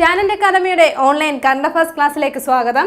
Talent അക്കാദമിയുടെ online current affairs ക്ലാസ്സിലേക്ക് സ്വാഗതം.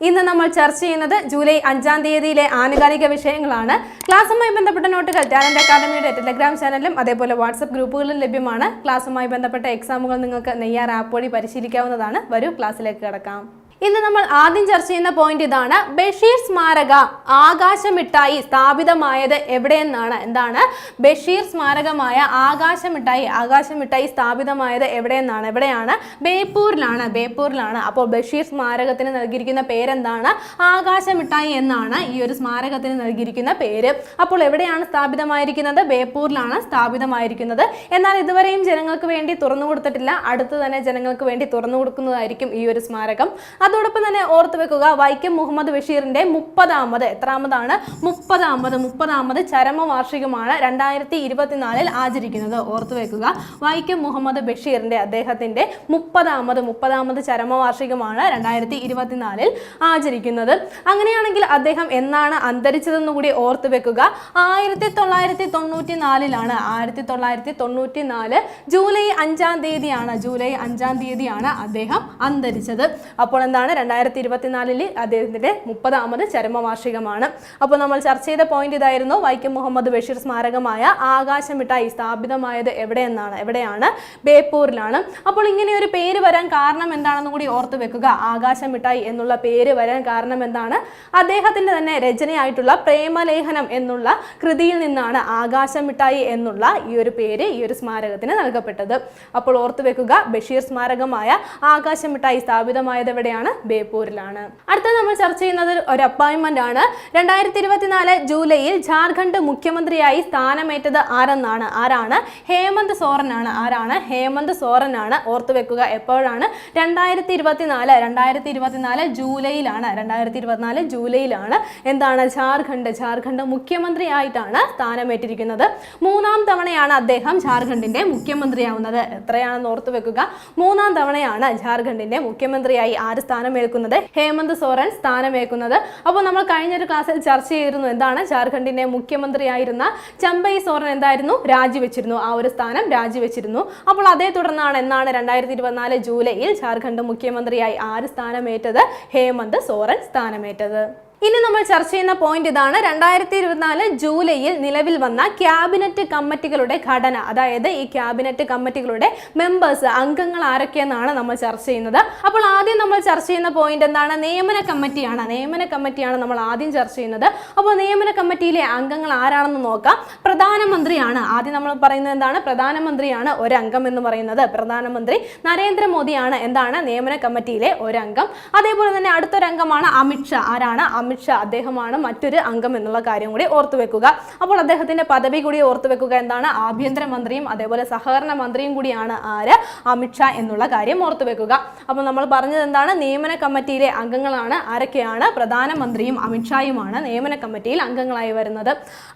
ഇന്ന് നമ്മൾ ചർച്ച ചെയ്യുന്നത് ജൂലൈ അഞ്ചാം തീയതിയിലെ ആനുകാലിക വിഷയങ്ങളാണ്. ക്ലാസ്സുമായി ബന്ധപ്പെട്ട നോട്ടുകൾ ടാലന്റ് അക്കാദമിയുടെ ടെലഗ്രാം ചാനലിലും അതേപോലെ വാട്സപ്പ് ഗ്രൂപ്പുകളിലും ലഭ്യമാണ്. ക്ലാസ്സുമായി ബന്ധപ്പെട്ട എക്സാമുകൾ നിങ്ങൾക്ക് നെയ്യാർ ആപ്പ് വഴി പരിശീലിക്കാവുന്നതാണ്. വരൂ ക്ലാസ്സിലേക്ക് കിടക്കാം. ഇന്ന് നമ്മൾ ആദ്യം ചർച്ച ചെയ്യുന്ന പോയിന്റ് ഇതാണ് ബഷീർ സ്മാരക ആകാശമിട്ടായി സ്ഥാപിതമായത് എവിടെയെന്നാണ്. എന്താണ്? ബഷീർ സ്മാരകമായ ആകാശമിട്ടായി ആകാശമിട്ടായി സ്ഥാപിതമായത് എവിടെയെന്നാണ്. എവിടെയാണ്? ബേപ്പൂരിലാണ് ബേപ്പൂരിലാണ്. അപ്പോൾ ബഷീർ സ്മാരകത്തിന് നൽകിയിരിക്കുന്ന പേരെന്താണ്? ആകാശമിട്ടായി എന്നാണ് ഈ ഒരു സ്മാരകത്തിന് നൽകിയിരിക്കുന്ന പേര്. അപ്പോൾ എവിടെയാണ് സ്ഥാപിതമായിരിക്കുന്നത്? ബേപ്പൂരിലാണ് സ്ഥാപിതമായിരിക്കുന്നത്. എന്നാൽ ഇതുവരെയും ജനങ്ങൾക്ക് വേണ്ടി തുറന്നു കൊടുത്തിട്ടില്ല അടുത്ത് തന്നെ ജനങ്ങൾക്ക് വേണ്ടി തുറന്നു കൊടുക്കുന്നതായിരിക്കും ഈ ഒരു സ്മാരകം. അതോടൊപ്പം തന്നെ ഓർത്ത് വെക്കുക വൈക്കം മുഹമ്മദ് ബഷീറിന്റെ മുപ്പതാമത് എത്രാമതാണ്? മുപ്പതാമത് മുപ്പതാമത് ചരമവാർഷികമാണ് രണ്ടായിരത്തി ഇരുപത്തിനാലിൽ ആചരിക്കുന്നത്. ഓർത്തു വെക്കുക വൈക്കം മുഹമ്മദ് ബഷീറിന്റെ അദ്ദേഹത്തിന്റെ മുപ്പതാമത് മുപ്പതാമത് ചരമവാർഷികമാണ് രണ്ടായിരത്തി ഇരുപത്തിനാലിൽ ആചരിക്കുന്നത്. അങ്ങനെയാണെങ്കിൽ അദ്ദേഹം എന്നാണ് അന്തരിച്ചതെന്ന് കൂടി ഓർത്തു വെക്കുക ആയിരത്തി തൊള്ളായിരത്തി തൊണ്ണൂറ്റി നാലിലാണ് ആയിരത്തി തൊള്ളായിരത്തി തൊണ്ണൂറ്റി നാല് ജൂലൈ അഞ്ചാം തീയതിയാണ് ജൂലൈ അഞ്ചാം തീയതിയാണ് അദ്ദേഹം അന്തരിച്ചത്. അപ്പോൾ എന്താണ് രണ്ടായിരത്തി ഇരുപത്തിനാലിൽ അദ്ദേഹത്തിന്റെ മുപ്പതാമത് ചരമവാർഷികമാണ്. അപ്പോൾ നമ്മൾ ചർച്ച ചെയ്ത പോയിന്റ് ഇതായിരുന്നു. വൈക്കം മുഹമ്മദ് ബഷീർ സ്മാരകമായ ആകാശമിട്ടായി സ്ഥാപിതമായത് എവിടെയെന്നാണ്? എവിടെയാണ്? ബേപ്പൂരിലാണ്. അപ്പോൾ ഇങ്ങനെ ഒരു പേര് വരാൻ കാരണം എന്താണെന്ന് കൂടി ഓർത്ത് വെക്കുക. ആകാശമിട്ടായി എന്നുള്ള പേര് വരാൻ കാരണം എന്താണ്? അദ്ദേഹത്തിന്റെ തന്നെ രചനയായിട്ടുള്ള പ്രേമലേഖനം എന്നുള്ള കൃതിയിൽ നിന്നാണ് ആകാശമിട്ടായി എന്നുള്ള ഈ ഒരു പേര് ഈ ഒരു സ്മാരകത്തിന് നൽകപ്പെട്ടത്. അപ്പോൾ ഓർത്തു വെക്കുക ബഷീർ സ്മാരകമായ ആകാശമിട്ടായി സ്ഥാപിതമായത് എവിടെയാണ്? ബേപ്പൂരിലാണ്. അടുത്ത നമ്മൾ ചർച്ച ചെയ്യുന്നത് ഒരു അപ്പോയിൻമെന്റ് ആണ്. രണ്ടായിരത്തി ഇരുപത്തിനാല് ജൂലൈയിൽ ജാർഖണ്ഡ് മുഖ്യമന്ത്രിയായി സ്ഥാനമേറ്റത് ആരെന്നാണ്? ആരാണ്? ഹേമന്ത് സോറനാണ്. ആരാണ്? ഹേമന്ത് സോറനാണ്. ഓർത്തു വെക്കുക എപ്പോഴാണ്? രണ്ടായിരത്തി ഇരുപത്തിനാല് രണ്ടായിരത്തി ഇരുപത്തിനാല് ജൂലൈയിലാണ്. രണ്ടായിരത്തി ഇരുപത്തിനാല് ജൂലൈയിലാണ് എന്താണ് ജാർഖണ്ഡ് ജാർഖണ്ഡ് മുഖ്യമന്ത്രിയായിട്ടാണ് സ്ഥാനമേറ്റിരിക്കുന്നത്. മൂന്നാം തവണയാണ് അദ്ദേഹം ജാർഖണ്ഡിന്റെ മുഖ്യമന്ത്രിയാവുന്നത്. എത്രയാണെന്ന് ഓർത്തു വെക്കുക മൂന്നാം തവണയാണ് ജാർഖണ്ഡിന്റെ മുഖ്യമന്ത്രിയായി ആര് സ്ഥാനമേൽക്കുന്നത്. ഹേമന്ത് സോറൻ സ്ഥാനമേൽക്കുന്നത്. അപ്പോൾ നമ്മൾ കഴിഞ്ഞൊരു ക്ലാസ്സിൽ ചർച്ച ചെയ്തിരുന്നു എന്താണ്? ജാർഖണ്ഡിന്റെ മുഖ്യമന്ത്രിയായിരുന്ന ചമ്പൈ സോറൻ എന്തായിരുന്നു? രാജിവെച്ചിരുന്നു. ആ ഒരു സ്ഥാനം രാജിവെച്ചിരുന്നു. അപ്പോൾ അതേ തുടർന്നാണ് എന്നാണ് രണ്ടായിരത്തി ഇരുപത്തിനാല് ജൂലൈയിൽ ജാർഖണ്ഡ് മുഖ്യമന്ത്രിയായി ആര് സ്ഥാനമേറ്റത്? ഹേമന്ത് സോറൻ സ്ഥാനമേറ്റത്. ഇനി നമ്മൾ ചർച്ച ചെയ്യുന്ന പോയിന്റ് ഇതാണ്. രണ്ടായിരത്തി ഇരുപത്തിനാല് ജൂലൈയിൽ നിലവിൽ വന്ന ക്യാബിനറ്റ് കമ്മിറ്റികളുടെ ഘടന. അതായത് ഈ ക്യാബിനറ്റ് കമ്മിറ്റികളുടെ മെമ്പേഴ്സ് അംഗങ്ങൾ ആരൊക്കെയെന്നാണ് നമ്മൾ ചർച്ച ചെയ്യുന്നത്. അപ്പോൾ ആദ്യം നമ്മൾ ചർച്ച ചെയ്യുന്ന പോയിന്റ് എന്താണ്? നിയമന കമ്മിറ്റിയാണ്. നിയമന കമ്മിറ്റിയാണ് നമ്മൾ ആദ്യം ചർച്ച ചെയ്യുന്നത്. അപ്പോൾ നിയമന കമ്മിറ്റിയിലെ അംഗങ്ങൾ ആരാണെന്ന് നോക്കാം. പ്രധാനമന്ത്രിയാണ്. ആദ്യം നമ്മൾ പറയുന്നത് എന്താണ്? പ്രധാനമന്ത്രിയാണ് ഒരു അംഗം എന്ന് പറയുന്നത്. പ്രധാനമന്ത്രി നരേന്ദ്രമോദിയാണ്. എന്താണ്? നിയമന കമ്മിറ്റിയിലെ ഒരു അംഗം അതേപോലെ തന്നെ അടുത്തൊരംഗമാണ് അമിത്ഷാ. ആരാണ്? അമിത്ഷാ അദ്ദേഹമാണ് മറ്റൊരു അംഗം എന്നുള്ള കാര്യം കൂടി ഓർത്തു വെക്കുക. അപ്പോൾ അദ്ദേഹത്തിന്റെ പദവി കൂടി ഓർത്തു വെക്കുക എന്താണ്? ആഭ്യന്തര മന്ത്രിയും അതേപോലെ സഹകരണ മന്ത്രിയും കൂടിയാണ് ആര്? അമിത്ഷാ എന്നുള്ള കാര്യം ഓർത്തു വെക്കുക. അപ്പോൾ നമ്മൾ പറഞ്ഞത് എന്താണ്? നിയമന കമ്മിറ്റിയിലെ അംഗങ്ങളാണ് ആരൊക്കെയാണ്? പ്രധാനമന്ത്രിയും അമിത്ഷായുമാണ് നിയമന കമ്മിറ്റിയിൽ അംഗങ്ങളായി വരുന്നത്.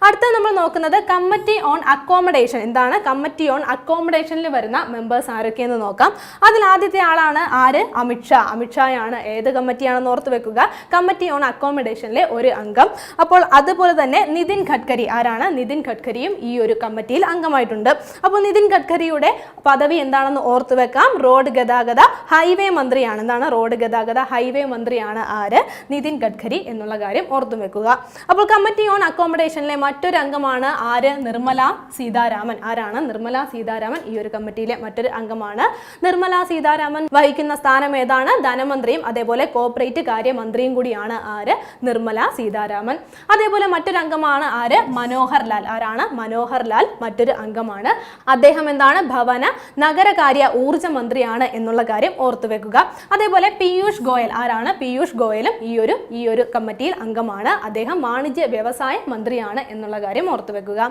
അടുത്ത നമ്മൾ നോക്കുന്നത് കമ്മിറ്റി ഓൺ അക്കോമഡേഷൻ. എന്താണ്? കമ്മിറ്റി ഓൺ അക്കോമഡേഷനിൽ വരുന്ന മെമ്പേഴ്സ് ആരൊക്കെയെന്ന് നോക്കാം. അതിൽ ആദ്യത്തെ ആളാണ് ആര്? അമിത്ഷാ അമിത്ഷായാണ് ഏത് കമ്മിറ്റിയാണെന്ന് ഓർത്ത് വെക്കുക. കമ്മിറ്റി ഓൺ അക്കോമഡേഷനിലെ ഒരു അംഗം. അപ്പോൾ അതുപോലെ തന്നെ നിതിൻ ഗഡ്കരി ആരാണ്? നിതിൻ ഗഡ്കരിയും ഈ ഒരു കമ്മിറ്റിയിൽ അംഗമായിട്ടുണ്ട്. അപ്പോൾ നിതിൻ ഗഡ്കരിയുടെ പദവി എന്താണെന്ന് ഓർത്തു വെക്കാം. റോഡ് ഗതാഗത ഹൈവേ മന്ത്രിയാണ്. എന്താണ് റോഡ് ഗതാഗത ഹൈവേ മന്ത്രിയാണ് ആര്? നിതിൻ ഗഡ്കരി എന്നുള്ള കാര്യം ഓർത്തു വെക്കുക. അപ്പോൾ കമ്മിറ്റി ഓൺ അക്കോമഡേഷനിലെ മറ്റൊരു അംഗമാണ് ആര്? നിർമ്മല സീതാരാമൻ. ആരാണ്? നിർമ്മല സീതാരാമൻ ഈ ഒരു കമ്മിറ്റിയിലെ മറ്റൊരു അംഗമാണ്. നിർമ്മല സീതാരാമൻ വഹിക്കുന്ന സ്ഥാനം ഏതാണ്? ധനമന്ത്രിയും അതേപോലെ കോർപ്പറേറ്റ് കാര്യമന്ത്രിയും കൂടിയാണ് ആര്? നിർമ്മല സീതാരാമൻ. അതേപോലെ മറ്റൊരു അംഗമാണ് ആര്? മനോഹർ ലാൽ ആരാണ്? മനോഹർ ലാൽ മറ്റൊരു അംഗമാണ്. അദ്ദേഹം എന്താണ്? ഭവന നഗരകാര്യ ഊർജ മന്ത്രിയാണ് എന്നുള്ള കാര്യം ഓർത്തു വെക്കുക. അതേപോലെ പീയൂഷ് ഗോയൽ. ആരാണ്? പീയൂഷ് ഗോയലും ഈ ഒരു ഈ ഒരു കമ്മിറ്റിയിൽ അംഗമാണ്. അദ്ദേഹം വാണിജ്യ വ്യവസായ മന്ത്രിയാണ് എന്നുള്ള കാര്യം ഓർത്തു വെക്കുക.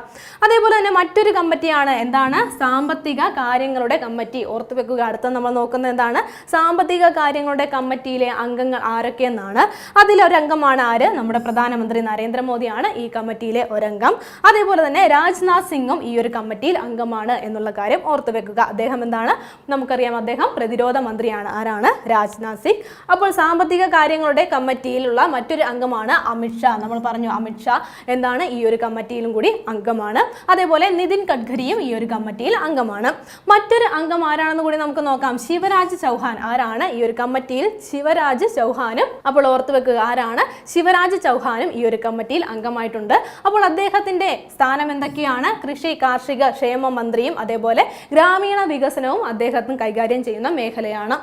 അതേപോലെ തന്നെ മറ്റൊരു കമ്മിറ്റിയാണ് എന്താണ്? സാമ്പത്തിക കാര്യങ്ങളുടെ കമ്മിറ്റി ഓർത്തു വെക്കുക. അടുത്ത നമ്മൾ നോക്കുന്നത് എന്താണ്? സാമ്പത്തിക കാര്യങ്ങളുടെ കമ്മിറ്റിയിലെ അംഗങ്ങൾ ആരൊക്കെയെന്നാണ്. അതിലൊരു അംഗമാണ് ആര്? നമ്മുടെ പ്രധാനമന്ത്രി നരേന്ദ്രമോദിയാണ് ഈ കമ്മിറ്റിയിലെ ഒരംഗം. അതേപോലെ തന്നെ രാജ്നാഥ് സിംഗും ഈ ഒരു കമ്മിറ്റിയിൽ അംഗമാണ് എന്നുള്ള കാര്യം ഓർത്തു വെക്കുക. അദ്ദേഹം എന്താണ്? നമുക്കറിയാം അദ്ദേഹം പ്രതിരോധ മന്ത്രിയാണ്. ആരാണ്? രാജ്നാഥ് സിംഗ്. അപ്പോൾ സാമ്പത്തിക കാര്യങ്ങളുടെ കമ്മിറ്റിയിലുള്ള മറ്റൊരു അംഗമാണ് അമിത്ഷാ നമ്മൾ പറഞ്ഞു അമിത്ഷാ എന്താണ്? ഈ ഒരു കമ്മിറ്റിയിലും കൂടി അംഗമാണ്. അതേപോലെ നിതിൻ ഗഡ്കരിയും ഈ ഒരു കമ്മിറ്റിയിൽ അംഗമാണ്. മറ്റൊരു അംഗം ആരാണെന്ന് കൂടി നമുക്ക് നോക്കാം. ശിവരാജ് ചൗഹാൻ. ആരാണ് ഈ ഒരു കമ്മിറ്റിയിൽ? ശിവരാജ് ചൗഹാനും. അപ്പോൾ ഓർത്തു വെക്കുക ആരാണ്? ശിവരാജ് ചൗഹാനും ഈ ഒരു കമ്മിറ്റിയിൽ അംഗമായിട്ടുണ്ട്. അപ്പോൾ അദ്ദേഹത്തിന്റെ സ്ഥാനം എന്തൊക്കെയാണ്? കൃഷി കാർഷിക ക്ഷേമ മന്ത്രിയും അതേപോലെ ഗ്രാമീണ വികസനവും അദ്ദേഹത്തിന് കൈകാര്യം ചെയ്യുന്ന മേഖലയാണ്.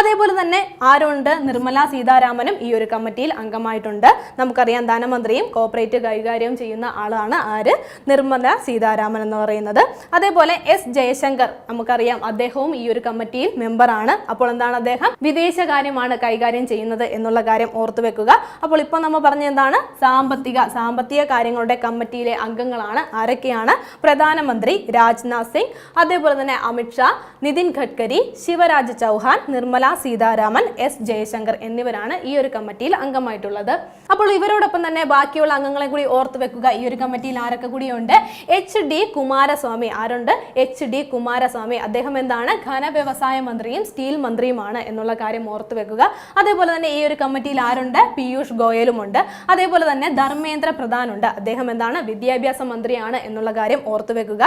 അതേപോലെ തന്നെ ആരുണ്ട്? നിർമ്മല സീതാരാമനും ഈ ഒരു കമ്മിറ്റിയിൽ അംഗമായിട്ടുണ്ട്. നമുക്കറിയാം ധനമന്ത്രിയും കോപ്പറേറ്റ് കൈകാര്യം ചെയ്യുന്ന ആളാണ് ആര്? നിർമ്മല സീതാരാമൻ എന്ന് പറയുന്നത്. അതേപോലെ എസ് ജയശങ്കർ നമുക്കറിയാം അദ്ദേഹവും ഈ ഒരു കമ്മിറ്റിയിൽ മെമ്പറാണ് അപ്പോൾ എന്താണ് അദ്ദേഹം? വിദേശകാര്യമാണ് കൈകാര്യം ചെയ്യുന്നത് എന്നുള്ള കാര്യം ഓർത്തു വെക്കുക അപ്പോൾ ഇപ്പോൾ നമ്മൾ പറഞ്ഞ എന്താണ്? സാമ്പത്തിക സാമ്പത്തിക കാര്യങ്ങളുടെ കമ്മിറ്റിയിലെ അംഗങ്ങളാണ്. ആരൊക്കെയാണ്? പ്രധാനമന്ത്രി രാജ്നാഥ് സിംഗ് അതേപോലെ തന്നെ അമിത്ഷാ നിതിൻ ഗഡ്കരി ശിവരാജ് ചൗഹാൻ നിർമ്മല സീതാരാമൻ എസ് ജയശങ്കർ എന്നിവരാണ് ഈ ഒരു കമ്മിറ്റിയിൽ അംഗമായിട്ടുള്ളത്. അപ്പോൾ ഇവരോടൊപ്പം തന്നെ ബാക്കിയുള്ള അംഗങ്ങളെ കൂടി ഓർത്ത് വെക്കുക. ഈ ഒരു കമ്മിറ്റിയിൽ ആരൊക്കെ കൂടിയുണ്ട്? എച്ച് ഡി കുമാരസ്വാമി ആരുണ്ട്? H D Kumaraswamy. അദ്ദേഹം എന്താണ്? ഘന വ്യവസായ മന്ത്രിയും സ്റ്റീൽ മന്ത്രിയുമാണ് എന്നുള്ള കാര്യം ഓർത്ത് വെക്കുക. അതേപോലെ തന്നെ ഈ ഒരു കമ്മിറ്റിയിൽ ആരുണ്ട്? പീയൂഷ് ഗോയലുമുണ്ട്. അതേപോലെ തന്നെ ധർമ്മേന്ദ്ര പ്രധാൻ ഉണ്ട് അദ്ദേഹം എന്താണ്? വിദ്യാഭ്യാസ മന്ത്രിയാണ് എന്നുള്ള കാര്യം ഓർത്തു വെക്കുക.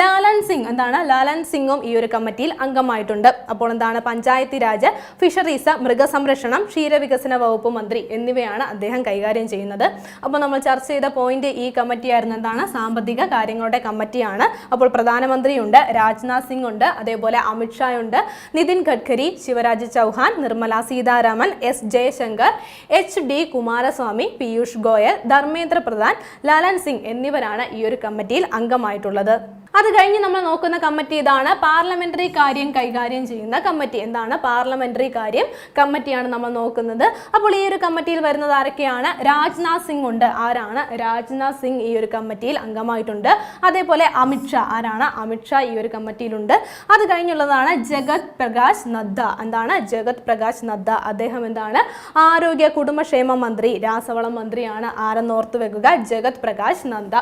ലാലൻ സിംഗ് എന്താണ്? ലാലൻ സിംഗും ഈ ഒരു കമ്മിറ്റിയിൽ അംഗമായിട്ടുണ്ട്. അപ്പോൾ എന്താണ്? പഞ്ചായത്തി രാജ് ഫിഷറീസ് മൃഗസംരക്ഷണം ക്ഷീരവികസന വകുപ്പ് മന്ത്രി എന്നിവയാണ് അദ്ദേഹം കൈകാര്യം ചെയ്യുന്നത്. അപ്പോൾ നമ്മൾ ചർച്ച ചെയ്ത പോയിന്റ് ഈ കമ്മിറ്റി ആയിരുന്നു എന്താണ്? സാമ്പത്തിക കാര്യങ്ങളുടെ കമ്മിറ്റിയാണ്. അപ്പോൾ പ്രധാനമന്ത്രിയുണ്ട് രാജ്നാഥ് സിംഗ് ഉണ്ട് അതേപോലെ അമിത്ഷാ ഉണ്ട് Nitin Gadkari Shivraj Chouhan Nirmala Sitharaman S Jaishankar H D Kumaraswamy Piyush Goyal Dharmendra Pradhan Lalan Singh എന്നിവരാണ് ഈ ഒരു കമ്മിറ്റിയിൽ അംഗമായിട്ടുള്ളത്. അത് കഴിഞ്ഞ് നമ്മൾ നോക്കുന്ന കമ്മിറ്റി ഇതാണ്. പാർലമെന്ററി കാര്യം കൈകാര്യം ചെയ്യുന്ന കമ്മിറ്റി. എന്താണ് പാർലമെന്ററി കാര്യം? കമ്മിറ്റിയാണ് നമ്മൾ നോക്കുന്നത്. അപ്പോൾ ഈ ഒരു കമ്മിറ്റിയിൽ വരുന്നത് ആരൊക്കെയാണ്? രാജ്നാഥ് സിംഗ് ഉണ്ട്. ആരാണ്? രാജ്നാഥ് സിംഗ് ഈ ഒരു കമ്മിറ്റിയിൽ അംഗമായിട്ടുണ്ട്. അതേപോലെ അമിത്ഷാ ആരാണ്? അമിത്ഷാ ഈ ഒരു കമ്മിറ്റിയിലുണ്ട്. അത് കഴിഞ്ഞുള്ളതാണ് ജഗത് പ്രകാശ് നദ്ദ. എന്താണ്? ജഗത് പ്രകാശ് നദ്ദ. അദ്ദേഹം എന്താണ്? ആരോഗ്യ കുടുംബക്ഷേമ മന്ത്രി രാസവളം മന്ത്രിയാണ്. ആരെന്ന് ഓർത്തു വെക്കുക? ജഗത് പ്രകാശ് നദ്ദ.